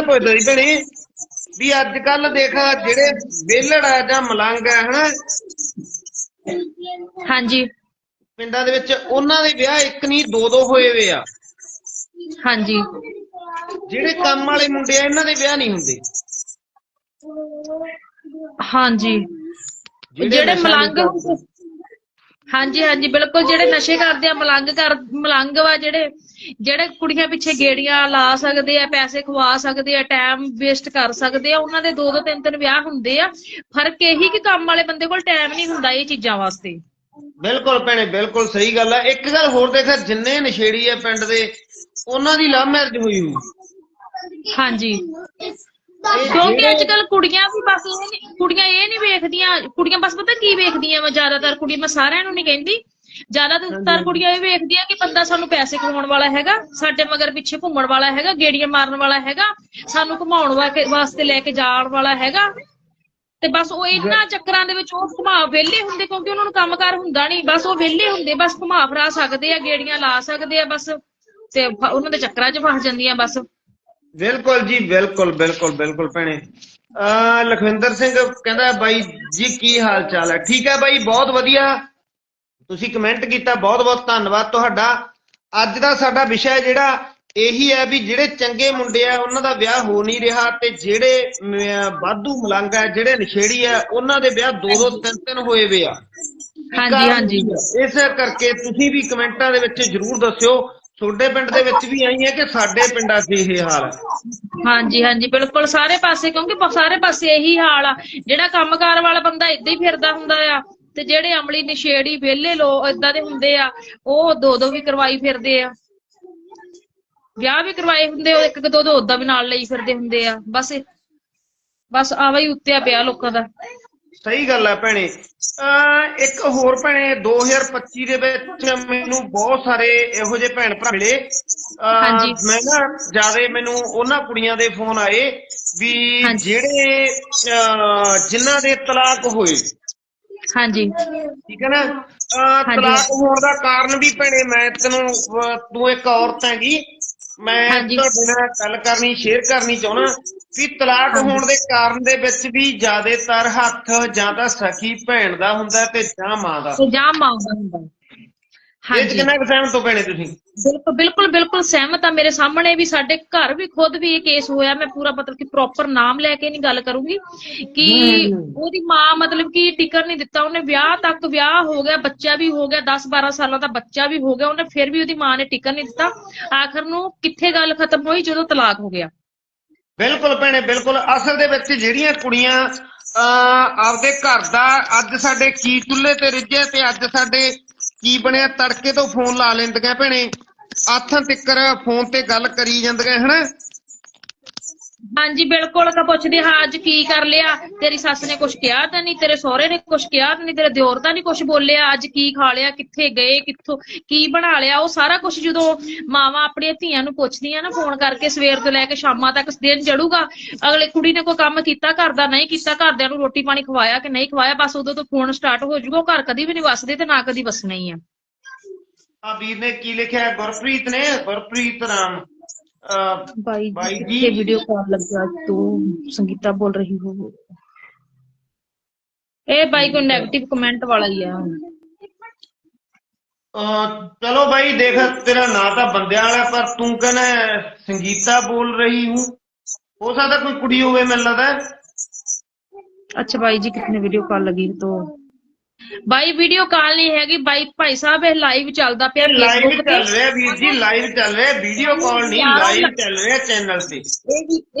ਗੱਲ ਪੁੱਛਦਾ ਸੀ ਭੈਣੇ। ਵੀ ਅੱਜ ਕੱਲ ਦੇਖ ਜਿਹੜੇ ਵਿਹਲੜ ਆ ਜਾਂ ਮਲੰਗ ਆ ਹਨਾ? ਹਾਂਜੀ। ਪਿੰਡਾਂ ਦੇ ਵਿੱਚ ਉਹਨਾਂ ਦੇ ਵਿਆਹ ਇੱਕ ਨਹੀਂ ਦੋ ਦੋ ਹੋਏ ਵੇ ਆ। ਹਾਂਜੀ। ਜਿਹੜੇ ਕੰਮ ਵਾਲੇ ਮੁੰਡੇ ਆ ਇਹਨਾਂ ਦੇ ਵਿਆਹ ਨਹੀਂ ਹੁੰਦੇ। ਹਾਂਜੀ। ਜਿਹੜੇ ਮਲੰਗ ਹਾਂਜੀ ਹਾਂਜੀ ਬਿਲਕੁਲ। ਜਿਹੜੇ ਨਸ਼ੇ ਕਰਦੇ ਆ ਮਲੰਗ ਕਰ ਮਲੰਗ ਵਾ ਜਿਹੜੇ ਜਿਹੜੇ ਕੁੜੀਆਂ ਪਿੱਛੇ ਗੇੜੀਆਂ ਲਾ ਸਕਦੇ ਆ ਪੈਸੇ ਖਵਾ ਸਕਦੇ ਆ ਟਾਈਮ ਵੇਸਟ ਕਰ ਸਕਦੇ ਆ ਉਹਨਾਂ ਦੇ ਦੋ ਦੋ ਤਿੰਨ ਤਿੰਨ ਵਿਆਹ ਹੁੰਦੇ ਆ। ਫ਼ਰਕ ਇਹੀ ਕਿ ਕੰਮ ਵਾਲੇ ਬੰਦੇ ਕੋਲ ਟਾਈਮ ਨਹੀਂ ਹੁੰਦਾ ਇਹ ਚੀਜ਼ਾਂ ਵਾਸਤੇ। ਬਿਲਕੁਲ ਭੈਣੇ ਬਿਲਕੁਲ ਸਹੀ ਗੱਲ ਆ। ਇੱਕ ਗੱਲ ਹੋਰ ਦੇਖ ਜਿੰਨੇ ਨਸ਼ੇੜੀ ਆ ਪਿੰਡ ਦੇ ਉਹਨਾਂ ਦੀ ਲਵ ਮੈਰਿਜ ਹੋਈ ਹੋਈ ਹਾਂਜੀ। ਕਿਉਂਕਿ ਅੱਜ ਕੱਲ ਕੁੜੀਆਂ ਵੀ ਬਸ ਕੁੜੀਆਂ ਇਹ ਨਹੀਂ ਵੇਖਦੀਆਂ ਕੁੜੀਆਂ ਬਸ ਪਤਾ ਕੀ ਵੇਖਦੀਆਂ ਵਾ ਜ਼ਿਆਦਾਤਰ ਕੁੜੀ ਮੈਂ ਸਾਰਿਆਂ ਨੂੰ ਨਹੀਂ ਕਹਿੰਦੀ ਜ਼ਿਆਦਾਤਰ ਕੁੜੀਆਂ ਇਹ ਵੇਖਦੀਆਂ ਕਿ ਬੰਦਾ ਸਾਨੂੰ ਪੈਸੇ ਕਮਾਉਣ ਵਾਲਾ ਹੈਗਾ ਸਾਡੇ ਮਗਰ ਪਿੱਛੇ ਘੁੰਮਣ ਵਾਲਾ ਹੈਗਾ ਗੇੜੀਆਂ ਮਾਰਨ ਵਾਲਾ ਹੈਗਾ ਸਾਨੂੰ ਘੁਮਾਉਣ ਵਾਸਤੇ ਲੈ ਕੇ ਜਾਣ ਵਾਲਾ ਹੈਗਾ। ਤੇ ਬਸ ਉਹ ਇਹਨਾਂ ਚੱਕਰਾਂ ਦੇ ਵਿੱਚ ਉਹ ਘੁਮਾ ਵਿਹਲੇ ਹੁੰਦੇ ਕਿਉਂਕਿ ਉਹਨਾਂ ਨੂੰ ਕੰਮਕਾਰ ਹੁੰਦਾ ਨਹੀਂ। ਬਸ ਉਹ ਵਿਹਲੇ ਹੁੰਦੇ ਬਸ ਘੁਮਾ ਫਰਾ ਸਕਦੇ ਆ ਗੇੜੀਆਂ ਲਾ ਸਕਦੇ ਆ ਬਸ। ਤੇ ਉਹਨਾਂ ਦੇ ਚੱਕਰਾਂ 'ਚ ਫਸ ਜਾਂਦੀਆਂ ਬਸ। ਬਿਲਕੁਲ ਜੀ ਬਿਲਕੁਲ ਬਿਲਕੁਲ ਬਿਲਕੁਲ ਭੈਣੇ। ਅਹ ਲਖਵਿੰਦਰ ਸਿੰਘ ਕਹਿੰਦਾ ਬਾਈ ਜੀ ਕੀ ਹਾਲ ਚਾਲ ਹੈ? ਠੀਕ ਹੈ ਬਾਈ ਬਹੁਤ ਵਧੀਆ। ਤੁਸੀਂ ਕਮੈਂਟ ਕੀਤਾ ਬਹੁਤ ਬਹੁਤ ਧੰਨਵਾਦ ਤੁਹਾਡਾ। ਅੱਜ ਦਾ ਸਾਡਾ ਵਿਸ਼ਾ ਜਿਹੜਾ ਇਹੀ ਹੈ ਵੀ ਜਿਹੜੇ ਚੰਗੇ ਮੁੰਡੇ ਆ ਉਹਨਾਂ ਦਾ ਵਿਆਹ ਹੋ ਨਹੀਂ ਰਿਹਾ ਤੇ ਜਿਹੜੇ ਵਾਧੂ ਮਲੰਗ ਆ ਜਿਹੜੇ ਨਸ਼ੇੜੀ ਆ ਉਹਨਾਂ ਦੇ ਵਿਆਹ ਦੋ ਦੋ ਤਿੰਨ ਤਿੰਨ ਹੋਏ ਵੇ ਆ। ਹਾਂਜੀ ਹਾਂਜੀ। ਇਸ ਕਰਕੇ ਤੁਸੀਂ ਵੀ ਕਮੈਂਟਾਂ ਦੇ ਵਿੱਚ ਜਰੂਰ ਦੱਸਿਓ। ਤੁਹਾਡੇ ਪਿੰਡ ਦੇ ਵਿੱਚ ਵੀ ਆਈ ਹੈ ਕਿ ਸਾਡੇ ਪਿੰਡਾਂ 'ਚ ਇਹ ਹਾਲ ਹੈ ਹਾਂਜੀ ਹਾਂਜੀ ਬਿਲਕੁਲ ਸਾਰੇ ਪਾਸੇ ਕਿਉਂਕਿ ਸਾਰੇ ਪਾਸੇ ਇਹੀ ਹਾਲ ਆ। ਜਿਹੜਾ ਕੰਮਕਾਰ ਵਾਲਾ ਬੰਦਾ ਇਦਾਂ ਹੀ ਫਿਰਦਾ ਹੁੰਦਾ ਆ। ਤੇ ਜਿਹੜੇ ਅਮਲੀ ਨਸ਼ੇੜੀ ਵਿਹਲੇ ਲੋ ਇਦਾਂ ਦੇ ਹੁੰਦੇ ਆ ਉਹ ਦੋ ਦੋ ਵੀ ਕਰਵਾਈ ਫਿਰਦੇ ਆ। ਵਿਆਹ ਵੀ ਕਰਵਾਏ ਹੁੰਦੇ ਉਹ ਇੱਕ ਇੱਕ ਦੋ ਦੋ ਉਦਾਂ ਵੀ ਨਾਲ ਲਈ ਫਿਰਦੇ ਹੁੰਦੇ ਆ। ਬਸ ਬਸ ਆਵਾ ਹੀ ਉੱਤਿਆ ਪਿਆ ਲੋਕਾਂ ਦਾ। ਸਹੀ ਗੱਲ ਹੈ ਭੈਣੇ। ਇੱਕ ਹੋਰ ਭੈਣੇ 2025 ਦੇ ਵਿੱਚ ਮੈਨੂੰ ਬਹੁਤ ਸਾਰੇ ਇਹੋ ਜਿਹੇ ਭੈਣ ਭਰਾ ਮਿਲੇ। ਮੈਂ ਨਾ ਜਿਆਦੇ ਮੈਨੂੰ ਉਹਨਾਂ ਕੁੜੀਆਂ ਦੇ ਫੋਨ ਆਏ ਵੀ। ਜਿਹੜੇ ਜਿਨ੍ਹਾਂ ਦੇ ਤਲਾਕ ਹੋਏ ਹਾਂਜੀ। ਠੀਕ ਹੈ ਨਾ? ਅਹ ਹਾਂਜੀ। ਤਲਾਕ ਹੋਣ ਦਾ ਕਾਰਨ ਵੀ ਭੈਣੇ ਮੈਂ ਤੈਨੂੰ ਅਹ ਤੂੰ ਇੱਕ ਔਰਤ ਹੈਗੀ। ਮੈਂ ਹਾਂਜੀ। ਤੁਹਾਡੇ ਨਾਲ ਗੱਲ ਕਰਨੀ ਸ਼ੇਅਰ ਕਰਨੀ ਚਾਹਣਾ ਵੀ ਤਲਾਕ ਹੋਣ ਦੇ ਕਾਰਨ ਦੇ ਵਿੱਚ ਵੀ ਜ਼ਿਆਦਾਤਰ ਹੱਥ ਜਾਂ ਤਾਂ ਸਖੀ ਭੈਣ ਦਾ ਹੁੰਦਾ ਤੇ ਜਾਂ ਮਾਂ ਦਾ। ਤੇ ਜਾਂ ਮਾਂ ਦਾ ਹੁੰਦਾ। ਇਹ 'ਚ ਹਾਂਜੀ। ਕਿੰਨਾ ਕੁ ਸਹਿਮਤ ਹੋ ਭੈਣੇ ਤੁਸੀਂ। ਬਿਲਕੁਲ ਬਿਲਕੁਲ ਬਿਲਕੁਲ ਸਹਿਮਤ ਆ ਮੇਰੇ ਸਾਹਮਣੇ ਵੀ ਸਾਡੇ ਘਰ ਵੀ ਖੁਦ ਵੀ ਇਹ ਕੇਸ ਹੋਇਆ। ਮੈਂ ਪੂਰਾ ਮਤਲਬ ਕਿ ਪ੍ਰੋਪਰ ਨਾਮ ਲੈ ਕੇ ਨਹੀਂ ਗੱਲ ਕਰੂੰਗੀ। ਕਿ ਉਹਦੀ ਮਾਂ ਮਤਲਬ ਕਿ ਟਿਕਰ ਨਹੀਂ ਦਿੱਤਾ। ਉਹਨੇ ਵਿਆਹ ਤੱਕ ਵਿਆਹ ਹੋ ਗਿਆ ਬੱਚਾ ਵੀ ਹੋ ਗਿਆ 10 12 ਸਾਲਾਂ ਦਾ ਬੱਚਾ ਵੀ ਹੋ ਗਿਆ। ਉਹਨੇ ਫਿਰ ਵੀ ਉਹਦੀ ਮਾਂ ਨੇ ਟਿਕਰ ਨਹੀਂ ਦਿੱਤਾ। ਆਖਰ ਨੂੰ ਕਿੱਥੇ ਗੱਲ ਖਤਮ ਹੋਈ? ਜਦੋਂ ਤਲਾਕ ਹੋ ਗਿਆ। ਬਿਲਕੁਲ ਭੈਣੇ ਬਿਲਕੁਲ। ਅਸਲ ਦੇ ਵਿੱਚ ਜਿਹੜੀਆਂ ਕੁੜੀਆਂ ਆਪਦੇ ਘਰ ਦਾ ਅੱਜ ਸਾਡੇ ਕੀ ਚੁੱਲ੍ਹੇ ਤੇ ਰਿੱਝੇ ਤੇ ਅੱਜ ਸਾਡੇ ਕੀ ਬਣਿਆ? ਤੜਕੇ ਤੋਂ ਫੋਨ ਲਾ ਲੈਂਦੀਆਂ ਭੈਣੇ। ਆਥਾਂ ਤਿੱਕਰ ਫੋਨ ਤੇ ਗੱਲ ਕਰੀ ਜਾਂਦੀਆਂ, ਹਨਾ? ਹਾਂਜੀ, ਬਿਲਕੁਲ ਕਾ ਪੁੱਛਦੇ ਹਾਂ, ਅੱਜ ਕੀ ਕਰ ਲਿਆ? ਤੇਰੀ ਸੱਸ ਨੇ ਕੁਝ ਕਿਹਾ ਤਾਂ ਨਹੀਂ, ਤੇਰੇ ਸਹੁਰੇ ਨੇ ਕੁਝ ਕਿਹਾ ਤਾਂ ਨਹੀਂ, ਤੇਰੇ ਦਿਓਰ ਤਾਂ ਨਹੀਂ ਕੁਝ ਬੋਲਿਆ? ਅੱਜ ਕੀ ਖਾ ਲਿਆ? ਕਿੱਥੇ ਗਏ? ਕਿੱਥੋਂ, ਕੀ ਬਣਾ ਲਿਆ? ਉਹ ਸਾਰਾ ਕੁਝ ਜਦੋਂ ਮਾਵਾਂ ਆਪਣੀਆਂ ਧੀਆਂ ਨੂੰ ਪੁੱਛਦੀਆਂ ਨਾ ਫੋਨ ਕਰਕੇ ਸਵੇਰ ਤੋਂ ਲੈ ਕੇ ਸ਼ਾਮਾਂ ਤੱਕ, ਦਿਨ ਚੜੂਗਾ, ਅਗਲੇ ਕੁੜੀ ਨੇ ਕੋਈ ਕੰਮ ਕੀਤਾ ਘਰ ਦਾ, ਨਹੀਂ ਕੀਤਾ, ਘਰਦਿਆਂ ਨੂੰ ਰੋਟੀ ਪਾਣੀ ਖਵਾਇਆ ਕਿ ਨਹੀਂ ਖਵਾਇਆ, ਬਸ ਉਦੋਂ ਤੋਂ ਫੋਨ ਸਟਾਰਟ ਹੋ ਜਾਊਗਾ, ਉਹ ਘਰ ਕਦੀ ਵੀ ਨਹੀਂ ਵਸਦੇ ਤੇ ਨਾ ਕਦੀ ਵਸਣਾ ਹੀ ਆ। ਆ ਵੀਰ ਨੇ ਕੀ ਲਿਖਿਆ? ਗੁਰਪ੍ਰੀਤ ਨੇ? ਗੁਰਪ੍ਰੀਤ ਰਾਮ। ਚਲੋ ਬਾਈ ਦੇਖ ਤੇਰਾ ਨਾਂ ਤਾਂ ਬੰਦਿਆਂ ਵਾਲਾ ਪਰ ਤੂੰ ਕਹਿੰਦਾ ਸੰਗੀਤਾ ਬੋਲ ਰਹੀ ਹੂੰ। ਹੋ ਸਕਦਾ ਕੋਈ ਕੁੜੀ ਹੋਵੇ ਮੈਨੂੰ ਲੱਗਦਾ अच्छा भाई जी कितने ਵੀਡੀਓ ਕਾਲ ਲੱਗੀ तो ਬਾਈ ਵੀਡੀਓ ਕਾਲ ਨਹੀਂ ਹੈਗੀ ਬਾਈ ਭਾਈ ਸਾਹਿਬ ਇਹ ਲਾਈਵ ਚੱਲਦਾ ਪਿਆ ਲਾਈਵ Facebook ਚੱਲ ਰਿਹਾ ਵੀਰ ਜੀ ਲਾਈਵ ਚੱਲ ਰਿਹਾ ਵੀਡੀਓ ਕਾਲ ਨਹੀਂ ਲਾਈਵ ਚੱਲ ਰਿਹਾ ਚੈਨਲ ਤੇ।